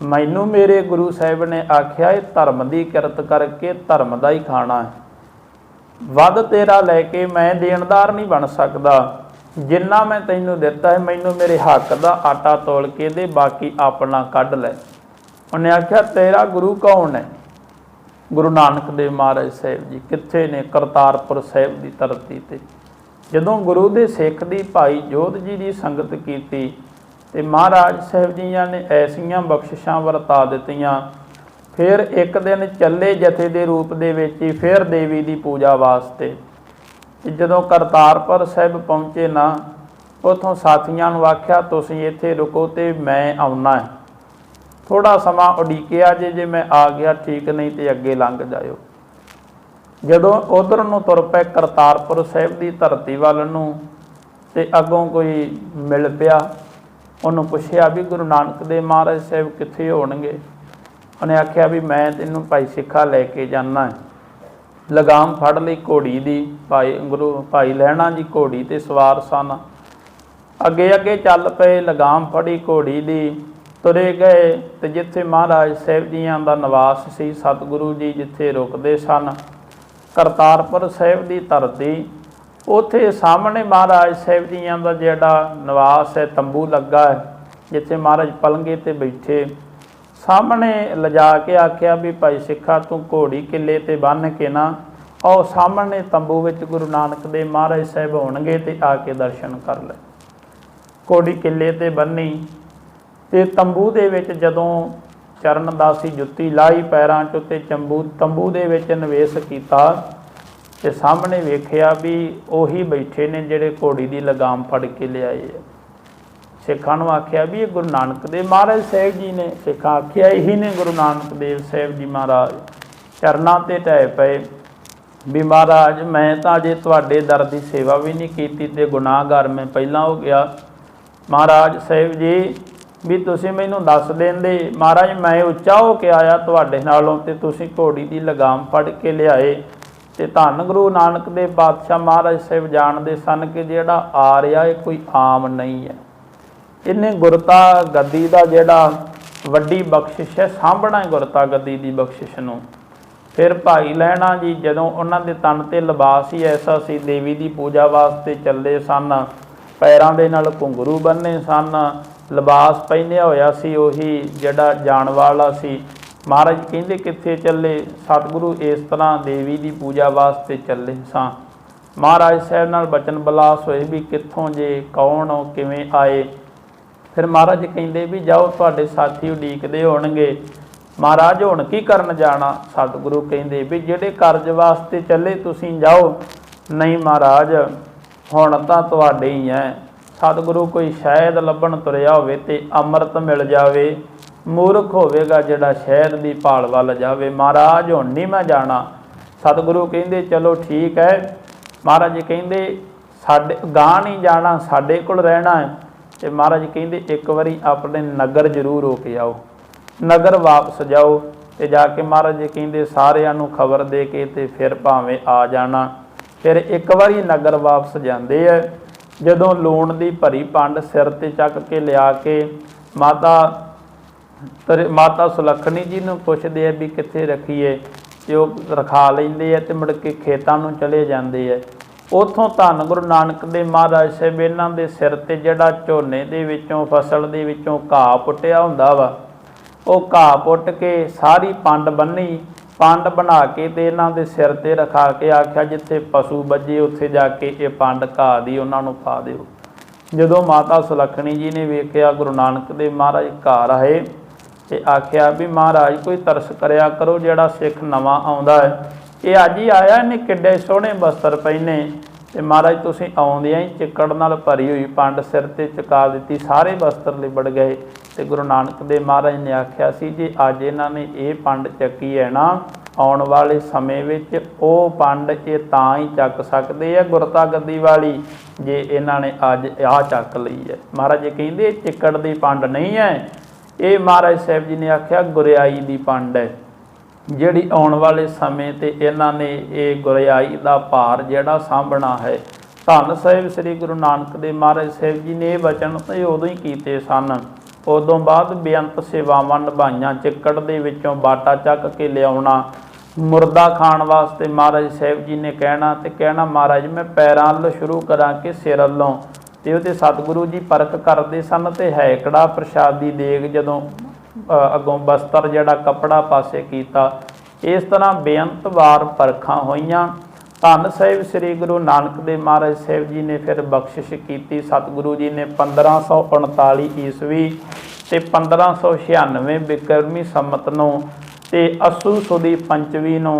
ਮੈਨੂੰ ਮੇਰੇ ਗੁਰੂ ਸਾਹਿਬ ਨੇ ਆਖਿਆ ਇਹ ਧਰਮ ਦੀ ਕਿਰਤ ਕਰਕੇ ਧਰਮ ਦਾ ਹੀ ਖਾਣਾ ਹੈ। ਵੱਧ ਤੇਰਾ ਲੈ ਕੇ ਮੈਂ ਦੇਣਦਾਰ ਨਹੀਂ ਬਣ ਸਕਦਾ। ਜਿੰਨਾ ਮੈਂ ਤੈਨੂੰ ਦਿੱਤਾ ਹੈ ਮੈਨੂੰ ਮੇਰੇ ਹੱਕ ਦਾ ਆਟਾ ਤੋਲ ਕੇ ਦੇ ਬਾਕੀ ਆਪਣਾ ਕੱਢ ਲੈ। ਉਹਨੇ ਆਖਿਆ ਤੇਰਾ ਗੁਰੂ ਕੌਣ ਹੈ? ਗੁਰੂ ਨਾਨਕ ਦੇਵ ਮਹਾਰਾਜ ਸਾਹਿਬ ਜੀ ਕਿੱਥੇ ਨੇ ਕਰਤਾਰਪੁਰ ਸਾਹਿਬ ਦੀ ਧਰਤੀ ਤੇ। ਜਦੋਂ ਗੁਰੂ ਦੇ ਸਿੱਖ ਦੀ ਭਾਈ ਜੋਧ ਜੀ ਦੀ ਸੰਗਤ ਕੀਤੀ ਤੇ ਮਹਾਰਾਜ ਸਾਹਿਬ ਜੀਆਂ ਨੇ ਐਸੀਆਂ ਬਖਸ਼ਿਸ਼ਾਂ ਵਰਤਾ ਦਿੱਤੀਆਂ, ਫਿਰ ਇੱਕ ਦਿਨ ਚੱਲੇ ਜਥੇ ਦੇ ਰੂਪ ਦੇ ਵਿੱਚ ਹੀ ਫਿਰ ਦੇਵੀ ਦੀ ਪੂਜਾ ਵਾਸਤੇ। ਤੇ ਜਦੋਂ ਕਰਤਾਰਪੁਰ ਸਾਹਿਬ ਪਹੁੰਚੇ ਨਾ, ਉਥੋਂ ਸਾਥੀਆਂ ਨੂੰ ਆਖਿਆ, ਤੁਸੀਂ ਇੱਥੇ ਰੁਕੋ ਤੇ ਮੈਂ ਆਉਣਾ ਹੈ। ਥੋੜਾ ਸਮਾਂ ਉਡੀਕਿਆ ਜੇ ਜੇ ਮੈਂ ਆ ਗਿਆ ਠੀਕ, ਨਹੀਂ ਤੇ ਅੱਗੇ ਲੰਘ ਜਾਇਓ। ਜਦੋਂ ਉਧਰ ਨੂੰ ਤੁਰ ਪਏ ਕਰਤਾਰਪੁਰ ਸਾਹਿਬ ਦੀ ਧਰਤੀ ਵੱਲ ਨੂੰ ਤੇ ਅੱਗੋਂ ਕੋਈ ਮਿਲ ਪਿਆ, ਉਹਨੂੰ ਪੁੱਛਿਆ ਵੀ ਗੁਰੂ ਨਾਨਕ ਦੇਵ ਮਹਾਰਾਜ ਸਾਹਿਬ ਕਿੱਥੇ ਹੋਣਗੇ? ਉਹਨੇ ਆਖਿਆ ਵੀ ਮੈਂ ਤੈਨੂੰ ਭਾਈ ਸਿੱਖਾ ਲੈ ਕੇ ਜਾਣਾ ਹੈ। ਲਗਾਮ ਫੜ ਲਈ ਘੋੜੀ ਦੀ, ਭਾਈ ਗੁਰੂ, ਭਾਈ ਲਹਿਣਾ ਜੀ ਘੋੜੀ ਤੇ ਸਵਾਰ ਸਨ। ਅੱਗੇ ਅੱਗੇ ਚੱਲ ਪਏ, ਲਗਾਮ ਫੜੀ ਘੋੜੀ ਦੀ। ਤੁਰੇ ਗਏ ਤੇ ਜਿੱਥੇ ਮਹਾਰਾਜ ਸਾਹਿਬ ਜੀਆਂ ਦਾ ਨਿਵਾਸ ਸੀ, ਸਤਿਗੁਰੂ ਜੀ ਜਿੱਥੇ ਰੁਕਦੇ ਸਨ, ਕਰਤਾਰਪੁਰ ਸਾਹਿਬ ਦੀ ਧਰਤੀ, ਉਥੇ ਸਾਹਮਣੇ ਮਹਾਰਾਜ ਸਾਹਿਬ ਜੀਆਂ ਦਾ ਜਿਹੜਾ ਨਿਵਾਸ ਹੈ, ਤੰਬੂ ਲੱਗਾ ਹੈ, ਜਿੱਥੇ ਮਹਾਰਾਜ ਪਲੰਗੇ ਤੇ ਬੈਠੇ। ਸਾਹਮਣੇ ਲਿਜਾ ਕੇ ਆਖਿਆ ਵੀ ਭਾਈ ਸਿੱਖਾ, ਤੂੰ ਘੋੜੀ ਕਿੱਲੇ ਤੇ ਬੰਨ ਕੇ ਨਾ ਉਹ ਸਾਹਮਣੇ ਤੰਬੂ ਵਿੱਚ ਗੁਰੂ ਨਾਨਕ ਦੇ ਮਹਾਰਾਜ ਸਾਹਿਬ ਹੋਣਗੇ ਤੇ ਆ ਕੇ ਦਰਸ਼ਨ ਕਰ ਲੈ। ਘੋੜੀ ਕਿੱਲੇ ਤੇ ਬੰਨੀ। ਤੇ ਤੰਬੂ ਦੇ ਵਿੱਚ ਜਦੋਂ ਚਰਨ ਦਾਸੀ ਜੁੱਤੀ ਲਾਈ, ਪੈਰਾਂ 'ਚ ਤੇ ਚੰਬੂ, ਤੰਬੂ ਦੇ ਵਿੱਚ ਨਿਵੇਸ਼ ਕੀਤਾ ਤੇ ਸਾਹਮਣੇ ਵੇਖਿਆ ਵੀ ਉਹੀ ਬੈਠੇ ਨੇ ਜਿਹੜੇ ਘੋੜੀ ਦੀ ਲਗਾਮ ਫੜ ਕੇ ਲਿਆਏ ਆ। ਸਿੱਖਾਂ ਨੂੰ ਆਖਿਆ ਵੀ ਇਹ ਗੁਰੂ ਨਾਨਕ ਦੇਵ ਮਹਾਰਾਜ ਸਾਹਿਬ ਜੀ ਨੇ। ਸਿੱਖਾਂ ਆਖਿਆ ਇਹੀ ਨੇ ਗੁਰੂ ਨਾਨਕ ਦੇਵ ਸਾਹਿਬ ਜੀ ਮਹਾਰਾਜ। ਚਰਨਾਂ ਤੇ ਢਹਿ ਪਏ ਵੀ ਮਹਾਰਾਜ, ਮੈਂ ਤਾਂ ਅਜੇ ਤੁਹਾਡੇ ਦਰ ਦੀ ਸੇਵਾ ਵੀ ਨਹੀਂ ਕੀਤੀ ਤੇ ਗੁਨਾਹਗਾਰ ਮੈਂ ਪਹਿਲਾਂ ਹੋ ਗਿਆ। ਮਹਾਰਾਜ ਸਾਹਿਬ ਜੀ ਵੀ ਤੁਸੀਂ ਮੈਨੂੰ ਦੱਸ ਦਿੰਦੇ, ਮਹਾਰਾਜ ਮੈਂ ਉੱਚਾ ਹੋ ਕੇ ਆਇਆ ਤੁਹਾਡੇ ਨਾਲੋਂ ਤੇ ਤੁਸੀਂ ਘੋੜੀ ਦੀ ਲਗਾਮ ਫੜ ਕੇ ਲਿਆਏ। ਤੇ ਧੰਨ ਗੁਰੂ ਨਾਨਕ ਦੇ ਪਾਤਸ਼ਾਹ ਮਹਾਰਾਜ ਸਾਹਿਬ ਜਾਣਦੇ ਸਨ ਕਿ ਜਿਹੜਾ ਆ ਰਿਹਾ ਇਹ ਕੋਈ ਆਮ ਨਹੀਂ ਹੈ। ਇਹਨੇ ਗੁਰਤਾ ਗੱਦੀ ਦਾ ਜਿਹੜਾ ਵੱਡੀ ਬਖਸ਼ਿਸ਼ ਹੈ, ਸਾਂਭਣਾ ਹੈ ਗੁਰਤਾ ਗੱਦੀ ਦੀ ਬਖਸ਼ਿਸ਼ ਨੂੰ। ਫਿਰ ਭਾਈ ਲੈਣਾ ਜੀ ਜਦੋਂ ਉਹਨਾਂ ਦੇ ਤਨ ਤੇ ਲਿਬਾਸ ਹੀ ਐਸਾ ਸੀ, ਦੇਵੀ ਦੀ ਪੂਜਾ ਵਾਸਤੇ ਚੱਲੇ ਸਨ, ਪੈਰਾਂ ਦੇ ਨਾਲ ਘੁੰਗਰੂ ਬੰਨੇ ਸਨ ਲਿਬਾਸ ਪਹਿਨਿਆ ਹੋਇਆ ਸੀ, ਉਹੀ ਜਿਹੜਾ ਜਾਣ ਵਾਲਾ ਸੀ। ਮਹਾਰਾਜ ਕਹਿੰਦੇ, ਕਿੱਥੇ ਚੱਲੇ? ਸਤਿਗੁਰੂ ਇਸ ਤਰ੍ਹਾਂ ਦੇਵੀ ਦੀ ਪੂਜਾ ਵਾਸਤੇ ਚੱਲੇ ਸਾਂ। ਮਹਾਰਾਜ ਸਾਹਿਬ ਨਾਲ ਬਚਨ ਬਲਾਸ ਹੋਏ ਵੀ ਕਿੱਥੋਂ ਜੇ, ਕੌਣ ਹੋ ਕਿਵੇਂ ਆਏ। ਫਿਰ ਮਹਾਰਾਜ ਕਹਿੰਦੇ ਵੀ, ਜਾਓ, ਤੁਹਾਡੇ ਸਾਥੀ ਉਡੀਕਦੇ ਹੋਣਗੇ। ਮਹਾਰਾਜ, ਹੁਣ ਕੀ ਕਰਨ ਜਾਣਾ? ਸਤਿਗੁਰੂ ਕਹਿੰਦੇ ਵੀ, ਜਿਹੜੇ ਕਾਰਜ ਵਾਸਤੇ ਚੱਲੇ, ਤੁਸੀਂ ਜਾਓ। ਨਹੀਂ ਮਹਾਰਾਜ, ਹੁਣ ਤਾਂ ਤੁਹਾਡੇ ਹੀ ਐ। ਸਤਿਗੁਰੂ ਕੋਈ ਸ਼ਾਇਦ ਲੱਭਣ ਤੁਰਿਆ ਹੋਵੇ ਤੇ ਅੰਮ੍ਰਿਤ ਮਿਲ ਜਾਵੇ, ਮੂਰਖ ਹੋਵੇਗਾ ਜਿਹੜਾ ਸ਼ਹਿਦ ਦੀ ਭਾਲ ਵੱਲ ਜਾਵੇ। ਮਹਾਰਾਜ, ਹੁਣ ਨਹੀਂ ਮੈਂ ਜਾਣਾ। ਸਤਿਗੁਰੂ ਕਹਿੰਦੇ, ਚਲੋ ਠੀਕ ਹੈ। ਮਹਾਰਾਜ ਕਹਿੰਦੇ, ਸਾਡੇ ਗਾਂ ਨਹੀਂ ਜਾਣਾ, ਸਾਡੇ ਕੋਲ ਰਹਿਣਾ ਹੈ। ਤੇ ਮਹਾਰਾਜ ਕਹਿੰਦੇ, ਇੱਕ ਵਾਰੀ ਆਪਣੇ ਨਗਰ ਜ਼ਰੂਰ ਹੋ ਕੇ ਆਓ। ਨਗਰ ਵਾਪਸ ਜਾਓ। ਤੇ ਜਾ ਕੇ ਮਹਾਰਾਜ ਜੀ ਕਹਿੰਦੇ, ਸਾਰਿਆਂ ਨੂੰ ਖਬਰ ਦੇ ਕੇ ਤੇ ਫਿਰ ਭਾਵੇਂ ਆ ਜਾਣਾ। ਫਿਰ ਇੱਕ ਵਾਰੀ ਨਗਰ ਵਾਪਸ ਜਾਂਦੇ ਐ ਜਦੋਂ ਲੂਣ ਦੀ ਭਰੀ ਪੰਡ ਸਿਰ ਤੇ ਚੱਕ ਕੇ ਲਿਆ ਕੇ ਮਾਤਾ ਤੇਰੇ, ਮਾਤਾ ਸੁਲੱਖਣੀ ਜੀ ਨੂੰ ਪੁੱਛਦੇ ਆ ਵੀ ਕਿੱਥੇ ਰੱਖੀਏ, ਤੇ ਉਹ ਰਖਾ ਲੈਂਦੇ ਆ ਤੇ ਮੁੜ ਕੇ ਖੇਤਾਂ ਨੂੰ ਚਲੇ ਜਾਂਦੇ ਆ। ਉਥੋਂ ਧੰਨ ਗੁਰੂ ਨਾਨਕ ਦੇ ਮਹਾਰਾਜ ਸਾਹਿਬ ਇਹਨਾਂ ਦੇ ਸਿਰ ਤੇ ਜਿਹੜਾ ਝੋਨੇ ਦੇ ਵਿੱਚੋਂ, ਫਸਲ ਦੇ ਵਿੱਚੋਂ ਘਾਹ ਪੁੱਟਿਆ ਹੁੰਦਾ ਵਾ, ਉਹ ਘਾਹ ਪੁੱਟ ਕੇ ਸਾਰੀ ਪੰਡ ਬੰਨੀ। ਪੰਡ ਬਣਾ ਕੇ ਤੇ ਇਹਨਾਂ ਦੇ ਸਿਰ ਤੇ ਰਖਾ ਕੇ ਆਖਿਆ, ਜਿੱਥੇ ਪਸ਼ੂ ਵੱਜੇ ਉੱਥੇ ਜਾ ਕੇ ਇਹ ਪੰਡ ਘਾਹ ਦੀ ਉਹਨਾਂ ਨੂੰ ਪਾ ਦਿਓ। ਜਦੋਂ ਮਾਤਾ ਸੁਲੱਖਣੀ ਜੀ ਨੇ ਵੇਖਿਆ, ਗੁਰੂ ਨਾਨਕ ਦੇ ਮਹਾਰਾਜ ਘਰ ਆਏ ਤੇ ਆਖਿਆ ਵੀ ਮਹਾਰਾਜ, ਕੋਈ ਤਰਸ ਕਰਿਆ ਕਰੋ ਜਿਹੜਾ ਸਿੱਖ ਨਵਾਂ ਆਉਂਦਾ ਹੈ। ਇਹ ਅੱਜ ਹੀ ਆਇਆ ਇਹਨੇ ਕਿੱਡੇ ਸੋਹਣੇ ਬਸਤਰ ਪਹਿਨੇ ਤੇ ਮਹਾਰਾਜ ਤੁਸੀਂ ਆਉਂਦਿਆਂ ਹੀ ਚਿੱਕੜ ਨਾਲ ਭਰੀ ਹੋਈ ਪੰਡ ਸਿਰ ਤੇ ਚੁਕਾ ਦਿੱਤੀ, ਸਾਰੇ ਵਸਤਰ ਲਿਬੜ ਗਏ ਤੇ ਗੁਰੂ ਨਾਨਕ ਦੇ ਮਹਾਰਾਜ ਨੇ ਆਖਿਆ, ਸੀ ਜੇ ਅੱਜ ਇਹਨਾਂ ਨੇ ਇਹ ਪੰਡ ਚੱਕੀ ਹੈ ਨਾ, ਆਉਣ ਵਾਲੇ ਸਮੇਂ ਵਿੱਚ ਉਹ ਪੰਡ ਇਹ ਤਾਂ ਹੀ ਚੱਕ ਸਕਦੇ ਆ ਗੁਰਤਾ ਗੱਦੀ ਵਾਲੀ ਜੇ ਇਹਨਾਂ ਨੇ ਅੱਜ ਆਹ ਚੱਕ ਲਈ ਹੈ। ਮਹਾਰਾਜ ਕਹਿੰਦੇ ਚਿੱਕੜ ਦੀ ਪੰਡ ਨਹੀਂ ਹੈ। ਇਹ ਮਹਾਰਾਜ ਸਾਹਿਬ ਜੀ ਨੇ ਆਖਿਆ, ਗੁਰਿਆਈ ਦੀ ਪੰਡ ਹੈ। ਜਿਹੜੀ ਆਉਣ ਵਾਲੇ ਸਮੇਂ ਤੇ ਇਹਨਾਂ ਨੇ ਇਹ ਗੁਰਿਆਈ ਦਾ ਭਾਰ ਜਿਹੜਾ ਸਾਂਭਣਾ ਹੈ, ਧੰਨ ਸਾਹਿਬ ਸ੍ਰੀ ਗੁਰੂ ਨਾਨਕ ਦੇਵ ਮਹਾਰਾਜ ਸਾਹਿਬ ਜੀ ਨੇ ਇਹ ਵਚਨ ਤੇ ਉਦੋਂ ਹੀ ਕੀਤੇ ਸਨ। ਉਦੋਂ ਬਾਅਦ ਬੇਅੰਤ ਸੇਵਾਵਾਂ ਨਿਭਾਈਆਂ, ਚਿੱਕੜ ਦੇ ਵਿੱਚੋਂ ਬਾਟਾ ਚੱਕ ਕੇ ਲਿਆਉਣਾ, ਮੁਰਦਾ ਖਾਣ ਵਾਸਤੇ ਮਹਾਰਾਜ ਸਾਹਿਬ ਜੀ ਨੇ ਕਹਿਣਾ ਤੇ ਕਹਿਣਾ, ਮਹਾਰਾਜ, ਮੈਂ ਪੈਰਾਂ ਵੱਲੋਂ ਸ਼ੁਰੂ ਕਰਾਂ ਕਿ ਸਿਰ ਵੱਲੋਂ? ਤੇ ਉਹਦੇ ਸਤਿਗੁਰੂ ਜੀ ਪਰਖ ਕਰਦੇ ਸਨ ਤੇ ਹੈ ਕਿਹੜਾ ਪ੍ਰਸ਼ਾਦੀ ਦੇਗ ਜਦੋਂ ਅੱਗੋਂ ਬਸਤਰ ਜਿਹੜਾ ਕਪੜਾ ਪਾਸੇ ਕੀਤਾ। ਇਸ ਤਰ੍ਹਾਂ ਬੇਅੰਤ ਵਾਰ ਪਰਖਾਂ ਹੋਈਆਂ। ਧੰਨ ਸਾਹਿਬ ਸ੍ਰੀ ਗੁਰੂ ਨਾਨਕ ਦੇਵ ਮਹਾਰਾਜ ਸਾਹਿਬ ਜੀ ਨੇ ਫਿਰ ਬਖਸ਼ਿਸ਼ ਕੀਤੀ। ਸਤਿਗੁਰੂ ਜੀ ਨੇ 1539 ਈਸਵੀ ਤੇ 1596 ਬਿਕਰਮੀ ਸੰਮਤ ਨੂੰ ਤੇ ਅਸੂ ਸੁਦੀ ਪੰਚਵੀ ਨੂੰ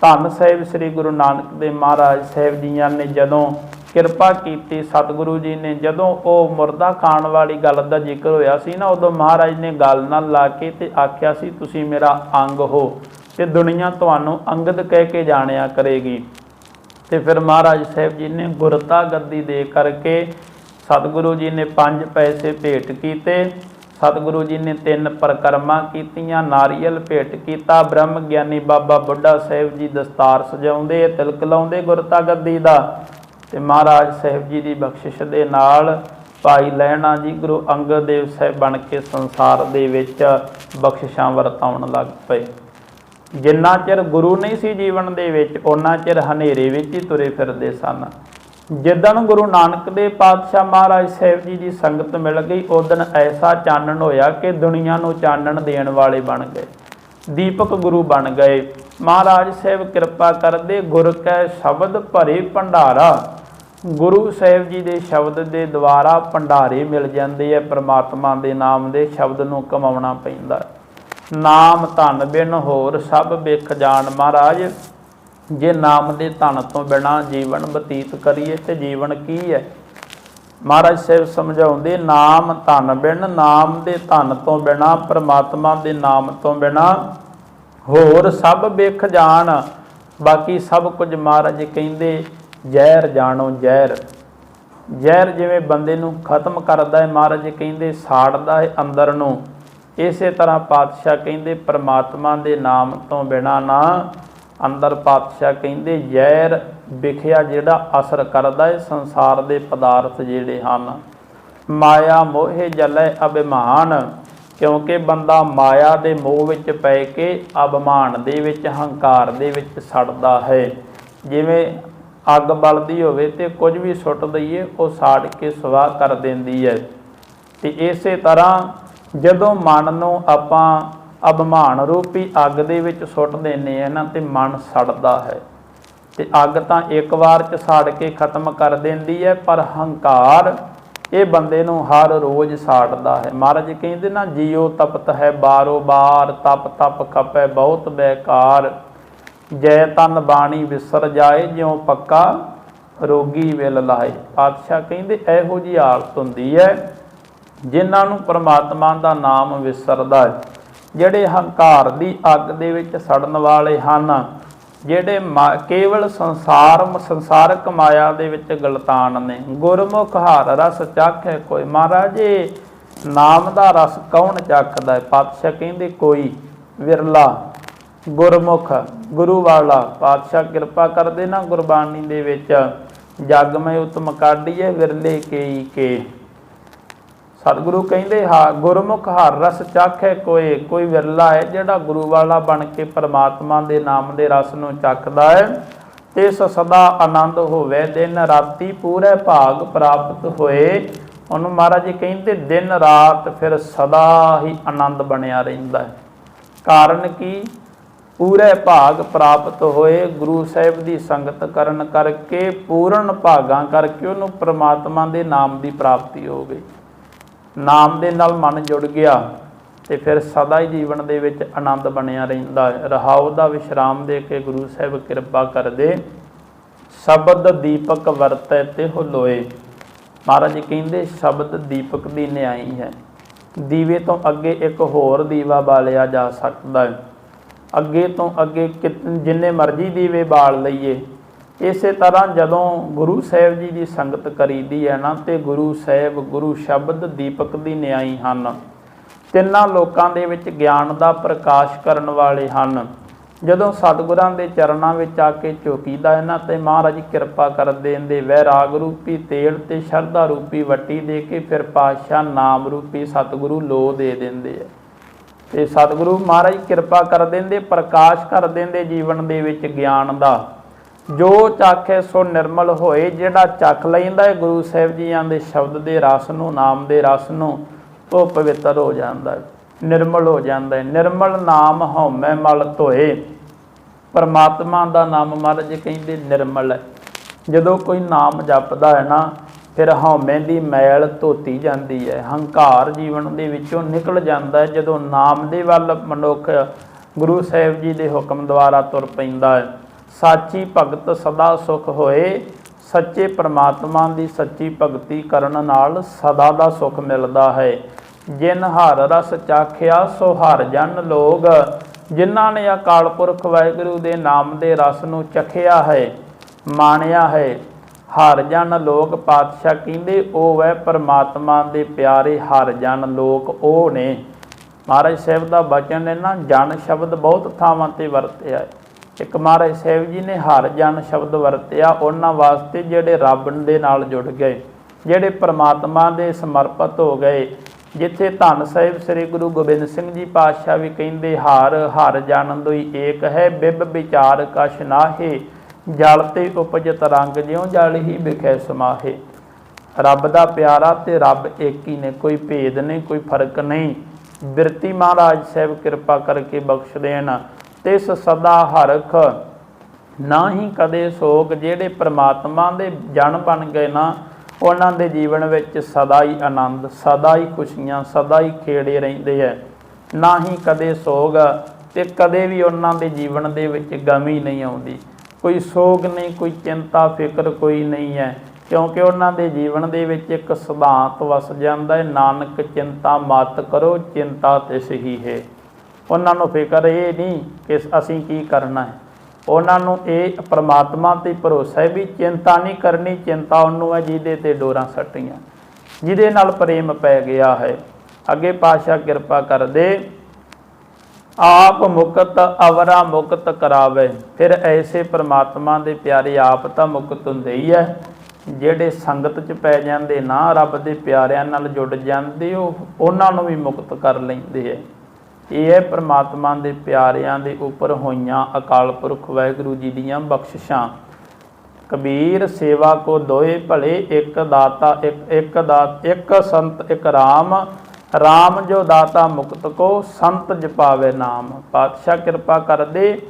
ਧੰਨ ਸਾਹਿਬ ਸ੍ਰੀ ਗੁਰੂ ਨਾਨਕ ਦੇਵ ਮਹਾਰਾਜ ਸਾਹਿਬ ਜੀਆਂ ਨੇ ਜਦੋਂ ਕਿਰਪਾ ਕੀਤੀ ਸਤਿਗੁਰੂ ਜੀ ਨੇ। ਜਦੋਂ ਉਹ ਮੁਰਦਾ ਖਾਣ ਵਾਲੀ ਗੱਲ ਦਾ ਜ਼ਿਕਰ ਹੋਇਆ ਸੀ ਨਾ, ਉਦੋਂ ਮਹਾਰਾਜ ਨੇ ਗੱਲ ਨਾਲ ਲਾ ਕੇ ਤੇ ਆਖਿਆ ਸੀ, ਤੁਸੀਂ ਮੇਰਾ ਅੰਗ ਹੋ ਤੇ ਦੁਨੀਆ ਤੁਹਾਨੂੰ ਅੰਗਦ ਕਹਿ ਕੇ ਜਾਣਿਆ ਕਰੇਗੀ। ਤੇ ਫਿਰ ਮਹਾਰਾਜ ਸਾਹਿਬ ਜੀ ਨੇ ਗੁਰਤਾ ਗੱਦੀ ਦੇ ਕਰਕੇ ਸਤਿਗੁਰੂ ਜੀ ਨੇ ਪੰਜ ਪੈਸੇ ਭੇਟ ਕੀਤੇ। ਸਤਿਗੁਰੂ ਜੀ ਨੇ ਤਿੰਨ ਪ੍ਰਕਰਮਾ ਕੀਤੀਆਂ, ਨਾਰੀਅਲ ਭੇਟ ਕੀਤਾ ਬ੍ਰਹਮ ਗਿਆਨੀ ਬਾਬਾ ਬੁੱਢਾ ਸਾਹਿਬ ਜੀ ਦਸਤਾਰ ਸਜਾਉਂਦੇ, ਤਿਲਕ ਲਾਉਂਦੇ ਗੁਰਤਾ ਗੱਦੀ ਦਾ। ਤੇ ਮਹਾਰਾਜ ਸਾਹਿਬ ਜੀ ਦੀ ਬਖਸ਼ਿਸ਼ ਦੇ ਨਾਲ ਭਾਈ ਲਹਿਣਾ ਜੀ ਗੁਰੂ ਅੰਗਦ ਦੇਵ ਸਾਹਿਬ ਬਣ ਕੇ ਸੰਸਾਰ ਦੇ ਵਿੱਚ ਬਖਸ਼ਿਸ਼ਾਂ ਵਰਤਾਉਣ ਲੱਗ ਪਏ। ਜਿੰਨਾ ਚਿਰ ਗੁਰੂ ਨਹੀਂ ਸੀ ਜੀਵਨ ਦੇ ਵਿੱਚ ਉਹਨਾਂ ਚਿਰ ਹਨੇਰੇ ਵਿੱਚ ਹੀ ਤੁਰੇ ਫਿਰਦੇ ਸਨ। ਜਿੱਦਣ ਗੁਰੂ ਨਾਨਕ ਦੇ ਪਾਤਸ਼ਾਹ ਮਹਾਰਾਜ ਸਾਹਿਬ ਜੀ ਦੀ ਸੰਗਤ ਮਿਲ ਗਈ ਉਦਣ ਐਸਾ ਚਾਨਣ ਹੋਇਆ ਕਿ ਦੁਨੀਆ ਨੂੰ ਚਾਨਣ ਦੇਣ ਵਾਲੇ ਬਣ ਗਏ। ਦੀਪਕ ਗੁਰੂ ਬਣ ਗਏ। ਮਹਾਰਾਜ ਸਾਹਿਬ ਕਿਰਪਾ ਕਰਦੇ, ਗੁਰ ਕੈ ਸ਼ਬਦ ਭਰੇ ਭੰਡਾਰਾ। ਗੁਰੂ ਸਾਹਿਬ ਜੀ ਦੇ ਸ਼ਬਦ ਦੇ ਦੁਆਰਾ ਭੰਡਾਰੇ ਮਿਲ ਜਾਂਦੇ ਆ, ਪ੍ਰਮਾਤਮਾ ਦੇ ਨਾਮ ਦੇ ਸ਼ਬਦ ਨੂੰ ਕਮਾਉਣਾ ਪੈਂਦਾ। ਨਾਮ ਧਨ ਬਿਨ ਹੋਰ, ਸਭ ਵਿਖ ਜਾਣ ਮਹਾਰਾਜ। ਜੇ ਨਾਮ ਦੇ ਧਨ ਤੋਂ ਬਿਨਾ ਜੀਵਨ ਬਤੀਤ ਕਰੀਏ ਤੇ ਜੀਵਨ ਕੀ ਹੈ? ਮਹਾਰਾਜ ਸਾਹਿਬ ਸਮਝਾਉਂਦੇ, ਨਾਮ ਧਨ ਬਿਨ ਨਾਮ ਦੇ ਧਨ ਤੋਂ ਬਿਨਾ, ਪ੍ਰਮਾਤਮਾ ਦੇ ਨਾਮ ਤੋਂ ਬਿਨਾ ਹੋਰ ਸਭ ਵਿਖ ਜਾਣ। ਬਾਕੀ ਸਭ ਕੁਝ ਮਹਾਰਾਜ ਕਹਿੰਦੇ ਜ਼ਹਿਰ ਜਾਣੋ ਜ਼ਹਿਰ। ਜ਼ਹਿਰ ਜਿਵੇਂ ਬੰਦੇ ਨੂੰ ਖਤਮ ਕਰਦਾ ਹੈ, ਮਹਾਰਾਜ ਕਹਿੰਦੇ ਸਾੜਦਾ ਹੈ ਅੰਦਰ ਨੂੰ ਇਸੇ ਤਰ੍ਹਾਂ ਪਾਤਸ਼ਾਹ ਕਹਿੰਦੇ ਪ੍ਰਮਾਤਮਾ ਦੇ ਨਾਮ ਤੋਂ ਬਿਨਾ ਨਾ ਅੰਦਰ ਪਾਤਸ਼ਾਹ ਕਹਿੰਦੇ ਜ਼ਹਿਰ ਵਿਖਿਆ ਜਿਹੜਾ ਅਸਰ ਕਰਦਾ ਹੈ ਸੰਸਾਰ ਦੇ ਪਦਾਰਥ ਜਿਹੜੇ ਹਨ। ਮਾਇਆ ਮੋਹਿ ਜਲੇ ਅਭਿਮਾਨ, ਕਿਉਂਕਿ ਬੰਦਾ ਮਾਇਆ ਦੇ ਮੋਹ ਵਿੱਚ ਪੈ ਕੇ ਅਭਿਮਾਨ ਦੇ ਵਿੱਚ, ਹੰਕਾਰ ਦੇ ਵਿੱਚ ਸੜਦਾ ਹੈ। ਜਿਵੇਂ ਅੱਗ ਬਲਦੀ ਹੋਵੇ ਤੇ ਕੁਝ ਵੀ ਸੁੱਟ ਦਈਏ, ਉਹ ਸਾੜ ਕੇ ਸਵਾਹ ਕਰ ਦਿੰਦੀ ਹੈ। ਤੇ ਇਸੇ ਤਰ੍ਹਾਂ ਜਦੋਂ ਮਨ ਨੂੰ ਆਪਾਂ ਅਭਿਮਾਨ ਰੂਪੀ ਅੱਗ ਦੇ ਵਿੱਚ ਸੁੱਟ ਦਿੰਨੇ ਆ ਨਾ, ਤੇ ਮਨ ਸੜਦਾ ਹੈ। ਤੇ ਅੱਗ ਤਾਂ ਇੱਕ ਵਾਰ ਚ ਸਾੜ ਕੇ ਖਤਮ ਕਰ ਦਿੰਦੀ ਹੈ, ਪਰ ਹੰਕਾਰ ਇਹ ਬੰਦੇ ਨੂੰ ਹਰ ਰੋਜ਼ ਸਾੜਦਾ ਹੈ। ਮਹਾਰਾਜ ਕਹਿੰਦੇ ਨਾ, ਜੀਉ ਤਪਤ ਹੈ ਬਾਰੋ ਬਾਰ, ਤਪ ਤਪ ਖਪੈ ਬਹੁਤ ਬੇਕਾਰ। ਜੈ ਤਨ ਬਾਣੀ ਵਿਸਰ ਜਾਏ, ਜਿਉ ਪੱਕਾ ਰੋਗੀ ਵਿਲ ਲਾਏ ਪਾਤਸ਼ਾਹ ਕਹਿੰਦੇ, ਇਹੋ ਜੀ ਹਾਲਤ ਹੁੰਦੀ ਹੈ, ਜਿਨ੍ਹਾਂ ਨੂੰ ਪਰਮਾਤਮਾ ਦਾ ਨਾਮ ਵਿਸਰਦਾ ਹੈ। ਜਿਹੜੇ ਹੰਕਾਰ ਦੀ ਅੱਗ ਦੇ ਵਿੱਚ ਸੜਨ ਵਾਲੇ ਹਨ, ਜਿਹੜੇ ਮਾ- ਕੇਵਲ ਸੰਸਾਰ, ਸੰਸਾਰਕ ਮਾਇਆ ਦੇ ਵਿੱਚ ਗਲਤਾਨ ਨੇ। ਗੁਰਮੁਖ ਹਾਰ ਰਸ ਚਾਖੇ ਕੋਈ। ਮਹਾਰਾਜ, ਨਾਮ ਦਾ ਰਸ ਕੌਣ ਚੱਖਦਾ ਹੈ? ਪਾਤਸ਼ਾਹ ਕਹਿੰਦੇ, ਕੋਈ ਵਿਰਲਾ ਗੁਰਮੁਖ ਗੁਰੂ ਵਾਲਾ ਪਾਤਸ਼ਾਹ ਕਿਰਪਾ ਕਰਦੇ ਨਾ ਗੁਰਬਾਣੀ ਦੇ ਵਿੱਚ। ਜਗ ਮੈਂ ਉਤਮ ਕਾਢੀਏ ਵਿਰਲੇ ਕੇਈ ਕੇ। ਸਤਿਗੁਰੂ ਕਹਿੰਦੇ, ਹਾਂ, ਗੁਰਮੁਖ, ਹਰ ਰਸ ਚਾਖੇ ਕੋਈ ਕੋਈ ਵਿਰਲਾ ਹੈ ਜਿਹੜਾ ਗੁਰੂ ਵਾਲਾ ਬਣ ਕੇ ਪਰਮਾਤਮਾ ਦੇ ਨਾਮ ਦੇ ਰਸ ਨੂੰ ਚੱਖਦਾ ਹੈ। ਇਸ ਸਦਾ ਆਨੰਦ ਹੋਵੇ, ਦਿਨ ਰਾਤੀ ਪੂਰੇ ਭਾਗ ਪ੍ਰਾਪਤ ਹੋਏ। ਉਹਨੂੰ ਮਹਾਰਾਜ ਜੀ ਕਹਿੰਦੇ, ਦਿਨ ਰਾਤ ਫਿਰ ਸਦਾ ਹੀ ਆਨੰਦ ਬਣਿਆ ਰਹਿੰਦਾ ਹੈ। ਕਾਰਨ ਕੀ? ਪੂਰੇ ਭਾਗ ਪ੍ਰਾਪਤ ਹੋਏ, ਗੁਰੂ ਸਾਹਿਬ ਦੀ ਸੰਗਤ ਕਰਨ ਕਰਕੇ, ਪੂਰਨ ਭਾਗਾਂ ਕਰਕੇ ਉਹਨੂੰ ਪ੍ਰਮਾਤਮਾ ਦੇ ਨਾਮ ਦੀ ਪ੍ਰਾਪਤੀ ਹੋ ਗਈ। ਨਾਮ ਦੇ ਨਾਲ ਮਨ ਜੁੜ ਗਿਆ ਤੇ ਫਿਰ ਸਦਾ ਹੀ ਜੀਵਨ ਦੇ ਵਿੱਚ ਆਨੰਦ ਬਣਿਆ ਰਹਿੰਦਾ ਹੈ। ਰਹਾਉ ਦਾ ਵਿਸ਼ਰਾਮ ਦੇ ਕੇ ਗੁਰੂ ਸਾਹਿਬ ਕਿਰਪਾ ਕਰਦੇ। ਸ਼ਬਦ ਦੀਪਕ ਵਰਤੈ ਤੇ ਹੋਲੋਏ ਮਹਾਰਾਜ ਕਹਿੰਦੇ, ਸ਼ਬਦ ਦੀਪਕ ਦੀ ਨਿਆਈ ਹੈ। ਦੀਵੇ ਤੋਂ ਅੱਗੇ ਇੱਕ ਹੋਰ ਦੀਵਾ ਬਾਲਿਆ ਜਾ ਸਕਦਾ ਹੈ। ਅੱਗੇ ਤੋਂ ਅੱਗੇ ਕਿਤ- ਜਿੰਨੇ ਮਰਜ਼ੀ ਦੀਵੇ ਬਾਲ ਲਈਏ। ਇਸੇ ਤਰ੍ਹਾਂ ਜਦੋਂ ਗੁਰੂ ਸਾਹਿਬ ਜੀ ਦੀ ਸੰਗਤ ਕਰੀਦੀ ਹੈ ਨਾ, ਤੇ ਗੁਰੂ ਸਾਹਿਬ ਗੁਰੂ ਸ਼ਬਦ ਦੀਪਕ ਦੀ ਨਿਆਈ ਹਨ। ਤਿੰਨਾਂ ਲੋਕਾਂ ਦੇ ਵਿੱਚ ਗਿਆਨ ਦਾ ਪ੍ਰਕਾਸ਼ ਕਰਨ ਵਾਲੇ ਹਨ। ਜਦੋਂ ਸਤਿਗੁਰਾਂ ਦੇ ਚਰਨਾਂ ਵਿੱਚ ਆ ਕੇ ਝੁਕੀਦਾ ਹੈ ਨਾ, ਤੇ ਮਹਾਰਾਜ ਕਿਰਪਾ ਕਰ ਦੇਂਦੇ, ਵੈਰਾਗ ਰੂਪੀ ਤੇਲ ਤੇ ਸ਼ਰਧਾ ਰੂਪੀ ਵੱਟੀ ਦੇ ਕੇ ਫਿਰ ਪਾਤਸ਼ਾਹ ਨਾਮ ਰੂਪੀ ਸਤਿਗੁਰੂ ਲੋ ਦੇ ਦਿੰਦੇ ਆ ਤੇ ਸਤਿਗੁਰੂ ਮਹਾਰਾਜ ਕਿਰਪਾ ਕਰ ਦਿੰਦੇ, ਪ੍ਰਕਾਸ਼ ਕਰ ਦਿੰਦੇ ਜੀਵਨ ਦੇ ਵਿੱਚ ਗਿਆਨ ਦਾ। ਜੋ ਚਾਖੇ ਸੋ ਨਿਰਮਲ ਹੋਏ, ਜਿਹੜਾ ਚੱਖ ਲੈਂਦਾ ਹੈ ਗੁਰੂ ਸਾਹਿਬ ਜੀਆਂ ਦੇ ਸ਼ਬਦ ਦੇ ਰਸ ਨੂੰ, ਨਾਮ ਦੇ ਰਸ ਨੂੰ, ਉਹ ਪਵਿੱਤਰ ਹੋ ਜਾਂਦਾ ਨਿਰਮਲ ਹੋ ਜਾਂਦਾ ਹੈ ਨਿਰਮਲ ਨਾਮ ਹਉਮੈ ਮਲ ਧੋਏ। ਪਰਮਾਤਮਾ ਦਾ ਨਾਮ ਮਹਾਰਾਜ ਕਹਿੰਦੇ ਨਿਰਮਲ ਹੈ ਜਦੋਂ ਕੋਈ ਨਾਮ ਜਪਦਾ ਹੈ ਨਾ ਫਿਰ ਹਉਮੈ ਦੀ ਮੈਲ ਧੋਤੀ ਜਾਂਦੀ ਹੈ। ਹੰਕਾਰ ਜੀਵਨ ਦੇ ਵਿੱਚੋਂ ਨਿਕਲ ਜਾਂਦਾ ਹੈ। ਜਦੋਂ ਨਾਮ ਦੇ ਵੱਲ ਮਨੁੱਖ ਗੁਰੂ ਸਾਹਿਬ ਜੀ ਦੇ ਹੁਕਮ ਦੁਆਰਾ ਤੁਰ ਪੈਂਦਾ ਹੈ, ਸਾਚੀ ਭਗਤ ਸਦਾ ਸੁਖ ਹੋਏ, ਸੱਚੇ ਪ੍ਰਮਾਤਮਾ ਦੀ ਸੱਚੀ ਭਗਤੀ ਕਰਨ ਨਾਲ ਸਦਾ ਦਾ ਸੁਖ ਮਿਲਦਾ ਹੈ। ਜਿਨ ਹਰ ਰਸ ਚਾਖਿਆ, ਸੋ ਹਰ ਜਨ ਲੋਗ। ਜਿਨ੍ਹਾਂ ਨੇ ਅਕਾਲ ਪੁਰਖ ਵਾਹਿਗੁਰੂ ਦੇ ਨਾਮ ਦੇ ਰਸ ਨੂੰ ਚਖਿਆ ਹੈ, ਮਾਣਿਆ ਹੈ ਹਰ ਜਨ ਲੋਕ ਪਾਤਸ਼ਾਹ ਕਹਿੰਦੇ, ਉਹ ਹੈ ਪਰਮਾਤਮਾ ਦੇ ਪਿਆਰੇ ਹਰ ਜਨ ਲੋਕ ਉਹ ਨੇ। ਮਹਾਰਾਜ ਸਾਹਿਬ ਦਾ ਬਚਨ ਨੇ ਨਾ ਜਨ ਸ਼ਬਦ ਬਹੁਤ ਥਾਵਾਂ ਤੇ ਵਰਤਿਆ ਹੈ। ਇੱਕ ਮਹਾਰਾਜ ਸਾਹਿਬ ਜੀ ਨੇ ਹਰ ਜਨ ਸ਼ਬਦ ਵਰਤਿਆ, ਉਹਨਾਂ ਵਾਸਤੇ ਜਿਹੜੇ ਰੱਬ ਦੇ ਨਾਲ ਜੁੜ ਗਏ, ਜਿਹੜੇ ਪਰਮਾਤਮਾ ਦੇ ਸਮਰਪਿਤ ਹੋ ਗਏ। ਜਿੱਥੇ ਧੰਨ ਸਾਹਿਬ ਸ੍ਰੀ ਗੁਰੂ ਗੋਬਿੰਦ ਸਿੰਘ ਜੀ ਪਾਤਸ਼ਾਹ ਵੀ ਕਹਿੰਦੇ, ਹਾਰ, ਹਰ ਜਨ ਦੋਈ ਏਕ ਹੈ, ਬਿਬ ਵਿਚਾਰ ਕਛ ਨਾਹੇ। ਜਲ ਤੇ ਉਪਜਤ ਰੰਗ ਜਿਉ ਜਲ ਹੀ ਵਿਖੇ ਸਮਾਹੇ। ਰੱਬ ਦਾ ਪਿਆਰਾ ਤੇ ਰੱਬ ਇੱਕ ਹੀ ਨੇ, ਕੋਈ ਭੇਦ ਨਹੀਂ, ਕੋਈ ਫ਼ਰਕ ਨਹੀਂ। ਬਿਰਤੀ ਮਹਾਰਾਜ ਸਾਹਿਬ ਕਿਰਪਾ ਕਰਕੇ ਬਖਸ਼ ਦੇਣ। ਤਿਸ ਸਦਾ ਹਰਖ ਨਾ ਹੀ ਕਦੇ ਸੋਗ, ਜਿਹੜੇ ਪ੍ਰਮਾਤਮਾ ਦੇ ਜਨ ਬਣ ਗਏ ਨਾ, ਉਹਨਾਂ ਦੇ ਜੀਵਨ ਵਿੱਚ ਸਦਾ ਹੀ ਆਨੰਦ, ਸਦਾ ਹੀ ਖੁਸ਼ੀਆਂ, ਸਦਾ ਹੀ ਖੇੜੇ ਰਹਿੰਦੇ ਐ। ਨਾ ਹੀ ਕਦੇ ਸੋਗ ਤੇ ਕਦੇ ਵੀ ਉਹਨਾਂ ਦੇ ਜੀਵਨ ਦੇ ਵਿੱਚ ਗਮੀ ਨਹੀਂ ਆਉਂਦੀ। ਕੋਈ ਸੋਗ ਨਹੀਂ, ਕੋਈ ਚਿੰਤਾ, ਫਿਕਰ ਕੋਈ ਨਹੀਂ ਹੈ। ਕਿਉਂਕਿ ਉਹਨਾਂ ਦੇ ਜੀਵਨ ਦੇ ਵਿੱਚ ਇੱਕ ਸਿਧਾਂਤ ਵਸ ਜਾਂਦਾ ਹੈ, ਨਾਨਕ ਚਿੰਤਾ ਮਤ ਕਰੋ, ਚਿੰਤਾ ਤਿਸ ਹੀ ਹੈ। ਉਹਨਾਂ ਨੂੰ ਫਿਕਰ ਇਹ ਨਹੀਂ ਕਿ ਅਸੀਂ ਕੀ ਕਰਨਾ ਹੈ। ਉਹਨਾਂ ਨੂੰ ਇਹ ਪ੍ਰਮਾਤਮਾ ਤੇ ਭਰੋਸਾ ਹੈ ਵੀ ਚਿੰਤਾ ਨਹੀਂ ਕਰਨੀ, ਚਿੰਤਾ ਉਹਨੂੰ ਹੈ ਜਿਹਦੇ ਤੇ ਡੋਰਾਂ ਸੱਟੀਆਂ। ਜਿਹਦੇ ਨਾਲ ਪ੍ਰੇਮ ਪੈ ਗਿਆ ਹੈ। ਅੱਗੇ ਪਾਸ਼ਾ ਕਿਰਪਾ ਕਰਦੇ। ਆਪ ਮੁਕਤ, ਅਵਰਾ ਮੁਕਤ ਕਰਾਵੇ। ਫਿਰ ਐਸੇ ਪ੍ਰਮਾਤਮਾ ਦੇ ਪਿਆਰੇ ਆਪ ਤਾਂ ਮੁਕਤ ਹੁੰਦੇ ਹੀ ਹੈ ਜਿਹੜੇ ਸੰਗਤ ਚ ਪੈ ਜਾਂਦੇ ਨਾ, ਰੱਬ ਦੇ ਪਿਆਰਿਆਂ ਨਾਲ ਜੁੜ ਜਾਂਦੇ, ਉਹ ਉਹਨਾਂ ਨੂੰ ਵੀ ਮੁਕਤ ਕਰ ਲੈਂਦੇ ਹੈ ਇਹ ਹੈ ਪ੍ਰਮਾਤਮਾ ਦੇ ਪਿਆਰਿਆਂ ਦੇ ਉੱਪਰ ਹੋਈਆਂ ਅਕਾਲ ਪੁਰਖ ਵਾਹਿਗੁਰੂ ਜੀ ਦੀਆਂ ਬਖਸ਼ਿਸ਼ਾਂ। ਕਬੀਰ ਸੇਵਾ ਕੋ ਦੋਏ ਭਲੇ, ਇੱਕ ਦਾਤਾ, ਇੱਕ ਇੱਕ ਦਾਤ ਇੱਕ ਸੰਤ, ਇੱਕ ਰਾਮ RAM ਜੋ ਦਾਤਾ ਮੁਕਤ ਕੋ, ਸੰਤ ਜਪਾਵੇ ਨਾਮ। ਪਾਤਸ਼ਾਹ ਕਿਰਪਾ ਕਰਦੇ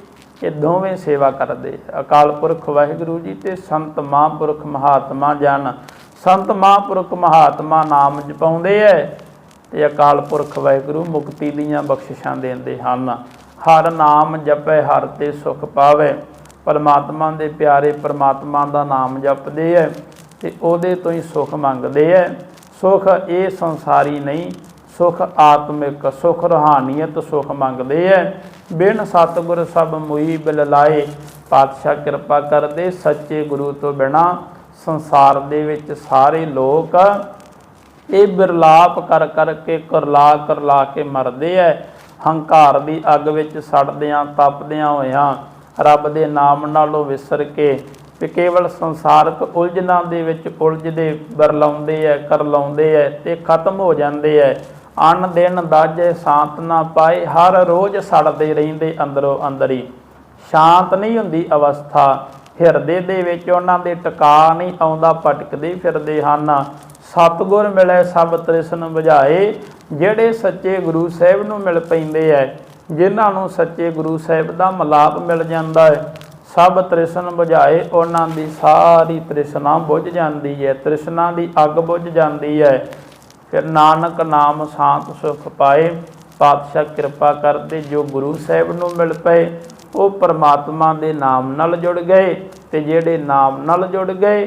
ਇਹ ਦੋਵੇਂ ਸੇਵਾ ਕਰਦੇ। ਅਕਾਲ ਪੁਰਖ ਵਾਹਿਗੁਰੂ ਜੀ ਤੇ ਸੰਤ ਮਹਾਂਪੁਰਖ ਮਹਾਤਮਾ ਜਨ। ਸੰਤ ਮਹਾਂਪੁਰਖ ਮਹਾਤਮਾ ਨਾਮ ਜਪਾਉਂਦੇ ਐ ਤੇ ਅਕਾਲ ਪੁਰਖ ਵਾਹਿਗੁਰੂ ਮੁਕਤੀ ਦੀਆਂ ਬਖਸ਼ਿਸ਼ਾਂ ਦਿੰਦੇ ਹਨ। ਹਰ ਨਾਮ ਜਪੈ, ਹਰ ਤੇ ਸੁਖ ਪਾਵੇ। ਪਰਮਾਤਮਾ ਦੇ ਪਿਆਰੇ ਪਰਮਾਤਮਾ ਦਾ ਨਾਮ ਜਪਦੇ ਐ ਤੇ ਉਹਦੇ ਤੋਂ ਹੀ ਸੁਖ ਮੰਗਦੇ ਐ। ਸੁਖ ਇਹ ਸੰਸਾਰੀ ਨਹੀਂ ਸੁਖ ਆਤਮਿਕ ਸੁਖ ਰੂਹਾਨੀਅਤ ਸੁਖ ਮੰਗਦੇ ਐ। ਬਿਨ ਸਤਿਗੁਰ ਸਭ ਮੁਈ ਬਿਲ ਲਾਏ। ਪਾਤਸ਼ਾਹ ਕਿਰਪਾ ਕਰਦੇ ਸੱਚੇ ਗੁਰੂ ਤੋਂ ਬਿਨਾ ਸੰਸਾਰ ਦੇ ਵਿੱਚ ਸਾਰੇ ਲੋਕ ਇਹ ਬਿਰਲਾਪ ਕਰ ਕਰਕੇ ਕਰਲਾ ਕਰਲਾ ਕੇ ਮਰਦੇ ਐ। ਹੰਕਾਰ ਦੀ ਅੱਗ ਵਿੱਚ ਸੜਦਿਆਂ ਤਪਦਿਆਂ ਹੋਇਆਂ ਰੱਬ ਦੇ ਨਾਮ ਨਾਲੋਂ ਵਿਸਰ ਕੇ ਤੇ ਕੇਵਲ ਸੰਸਾਰਕ ਉਲਝਣਾਂ ਦੇ ਵਿੱਚ ਉਲਝਦੇ, ਬਰਲਾਉਂਦੇ ਐ, ਕਰਲਾਉਂਦੇ ਐ ਤੇ ਖਤਮ ਹੋ ਜਾਂਦੇ ਐ। ਅਣ ਦਿਨ ਦਾਜੇ ਸ਼ਾਂਤ ਨਾ ਪਾਏ, ਹਰ ਰੋਜ਼ ਸੜਦੇ ਰਹਿੰਦੇ ਅੰਦਰੋਂ ਅੰਦਰੀ। ਸ਼ਾਂਤ ਨਹੀਂ ਹੁੰਦੀ ਅਵਸਥਾ, ਹਿਰਦੇ ਦੇ ਵਿੱਚ ਉਹਨਾਂ ਦੇ ਟਿਕਾ ਨਹੀਂ ਆਉਂਦਾ, ਭਟਕਦੇ ਫਿਰਦੇ ਹਨ। ਸਤਗੁਰ ਮਿਲੇ ਸਭ ਤ੍ਰਿਸ਼ਨ ਬੁਝਾਏ, ਜਿਹੜੇ ਸੱਚੇ ਗੁਰੂ ਸਾਹਿਬ ਨੂੰ ਮਿਲ ਪੈਂਦੇ ਐ, ਜਿਨ੍ਹਾਂ ਨੂੰ ਸੱਚੇ ਗੁਰੂ ਸਾਹਿਬ ਦਾ ਮਲਾਪ ਮਿਲ ਜਾਂਦਾ ਹੈ ਸਭ ਤ੍ਰਿਸ਼ਨ ਬੁਝਾਏ, ਉਹਨਾਂ ਦੀ ਸਾਰੀ ਤ੍ਰਿਸ਼ਨਾ ਬੁਝ ਜਾਂਦੀ ਹੈ ਤ੍ਰਿਸ਼ਨਾ ਦੀ ਅੱਗ ਬੁਝ ਜਾਂਦੀ ਹੈ ਫਿਰ ਨਾਨਕ ਨਾਮ ਸ਼ਾਂਤ ਸੁਖ ਪਾਏ, ਪਾਤਸ਼ਾਹ ਕਿਰਪਾ ਕਰਦੇ ਜੋ ਗੁਰੂ ਸਾਹਿਬ ਨੂੰ ਮਿਲ ਪਏ, ਉਹ ਪਰਮਾਤਮਾ ਦੇ ਨਾਮ ਨਾਲ ਜੁੜ ਗਏ ਤੇ ਜਿਹੜੇ ਨਾਮ ਨਾਲ ਜੁੜ ਗਏ,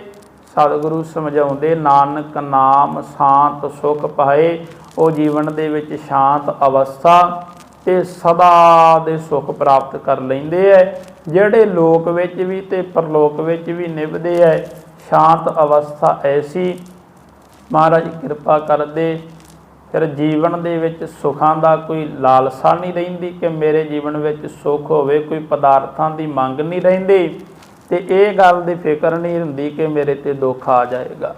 ਸਤਿਗੁਰੂ ਸਮਝਾਉਂਦੇ, ਨਾਨਕ ਨਾਮ ਸ਼ਾਂਤ ਸੁਖ ਪਾਏ, ਉਹ ਜੀਵਨ ਦੇ ਵਿੱਚ ਸ਼ਾਂਤ ਅਵਸਥਾ ਤੇ ਸਦਾ ਦੇ ਸੁਖ ਪ੍ਰਾਪਤ ਕਰ ਲੈਂਦੇ ਐ। ਜਿਹੜੇ ਲੋਕ ਵਿੱਚ ਵੀ ਤੇ ਪਰਲੋਕ ਵਿੱਚ ਵੀ ਨਿਭਦੇ ਐ, ਸ਼ਾਂਤ ਅਵਸਥਾ ਐਸੀ ਮਹਾਰਾਜ, ਕਿਰਪਾ ਕਰਦੇ, ਫਿਰ ਜੀਵਨ ਦੇ ਵਿੱਚ ਸੁਖਾਂ ਦਾ ਕੋਈ ਲਾਲਸਾ ਨਹੀਂ ਰਹਿੰਦੀ ਕਿ ਮੇਰੇ ਜੀਵਨ ਵਿੱਚ ਸੁੱਖ ਹੋਵੇ, ਕੋਈ ਪਦਾਰਥਾਂ ਦੀ ਮੰਗ ਨਹੀਂ ਰਹਿੰਦੀ। ਤੇ ਇਹ ਗੱਲ ਦੀ ਫਿਕਰ ਨਹੀਂ ਹੁੰਦੀ ਕਿ ਮੇਰੇ ਤੇ ਦੁੱਖ ਆ ਜਾਏਗਾ।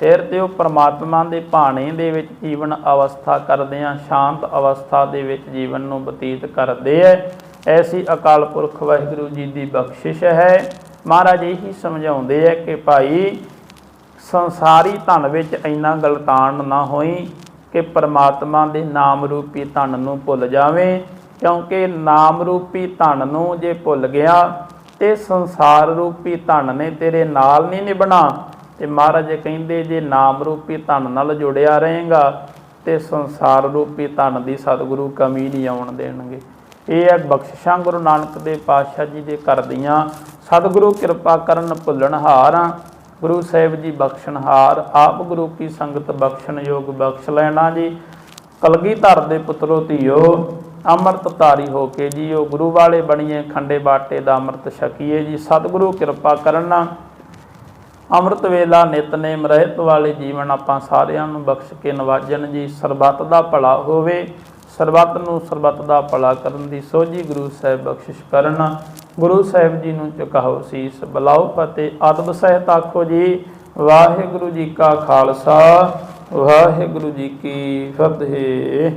ਫਿਰ ਤੇ ਉਹ ਪ੍ਰਮਾਤਮਾ ਦੇ ਭਾਣੇ ਦੇ ਵਿੱਚ ਜੀਵਨ ਅਵਸਥਾ ਕਰਦੇ ਆ, ਸ਼ਾਂਤ ਅਵਸਥਾ ਦੇ ਵਿੱਚ ਜੀਵਨ ਨੂੰ ਬਤੀਤ ਕਰਦੇ ਐ। ਐਸੀ ਅਕਾਲ ਪੁਰਖ ਵਾਹਿਗੁਰੂ ਜੀ ਦੀ ਬਖਸ਼ਿਸ਼ ਹੈ। ਮਹਾਰਾਜ ਇਹੀ ਸਮਝਾਉਂਦੇ ਐ ਕਿ ਭਾਈ ਸੰਸਾਰੀ ਧਨ ਵਿੱਚ ਇੰਨਾ ਗਲਤਾਨ ਨਾ ਹੋਈ ਕਿ ਪਰਮਾਤਮਾ ਦੇ ਨਾਮ ਰੂਪੀ ਧਨ ਨੂੰ ਭੁੱਲ ਜਾਵੇਂ, ਕਿਉਂਕਿ ਨਾਮ ਰੂਪੀ ਧਨ ਨੂੰ ਜੇ ਭੁੱਲ ਗਿਆ ਤੇ ਸੰਸਾਰ ਰੂਪੀ ਧਨ ਨੇ ਤੇਰੇ ਨਾਲ ਨਹੀਂ ਨਿਭਣਾ। ਤੇ ਮਹਾਰਾਜ ਕਹਿੰਦੇ, ਜੇ ਨਾਮ ਰੂਪੀ ਧਨ ਨਾਲ ਜੁੜਿਆ ਰਹੇਗਾ, ਤੇ ਸੰਸਾਰ ਰੂਪੀ ਧਨ ਦੀ ਸਤਿਗੁਰੂ ਕਮੀ ਨਹੀਂ ਆਉਣ ਦੇਣਗੇ। ਇਹ ਹੈ ਬਖਸ਼ਿਸ਼ਾਂ ਗੁਰੂ ਨਾਨਕ ਦੇਵ ਪਾਤਸ਼ਾਹ ਜੀ ਦੇ ਕਰਦੀਆਂ ਸਤਿਗੁਰੂ ਕਿਰਪਾ ਕਰਨ ਭੁੱਲਣਹਾਰ ਗੁਰੂ ਸਾਹਿਬ ਜੀ ਬਖਸ਼ਣਹਾਰ ਆਪ ਗੁਰੂ ਕੀ ਸੰਗਤ ਬਖਸ਼ਣ ਯੋਗ ਬਖਸ਼ ਲੈਣਾ ਜੀ। ਕਲਗੀਧਰ ਦੇ ਪੁੱਤਰੋ ਧੀਓ, ਅੰਮ੍ਰਿਤ ਧਾਰੀ ਹੋ ਕੇ ਜੀ ਉਹ ਗੁਰੂ ਵਾਲੇ ਬਣੀਏ ਖੰਡੇ ਬਾਟੇ ਦਾ ਅੰਮ੍ਰਿਤ ਛਕੀਏ ਜੀ। ਸਤਿਗੁਰੂ ਕਿਰਪਾ ਕਰਨਾ। ਅੰਮ੍ਰਿਤ ਵੇਲਾ ਨਿਤਨੇਮ ਰਹਿਤ ਵਾਲੇ ਜੀਵਨ ਆਪਾਂ ਸਾਰਿਆਂ ਨੂੰ ਬਖਸ਼ ਕੇ ਨਵਾਜਣ ਜੀ। ਸਰਬੱਤ ਦਾ ਭਲਾ ਹੋਵੇ। ਸਰਬੱਤ ਨੂੰ ਸਰਬੱਤ ਦਾ ਭਲਾ ਕਰਨ ਦੀ ਸੋਝੀ ਗੁਰੂ ਸਾਹਿਬ ਬਖਸ਼ਿਸ਼ ਕਰਨ। ਗੁਰੂ ਸਾਹਿਬ ਜੀ ਨੂੰ ਚੁਕਾਓ ਸੀਸ, ਬਲਾਓ ਫਤਿਹ ਅਦਬ ਸਹਿਤ ਆਖੋ ਜੀ। ਵਾਹਿਗੁਰੂ ਜੀ ਕਾ ਖਾਲਸਾ, ਵਾਹਿਗੁਰੂ ਜੀ ਕੀ ਫਤਿਹ।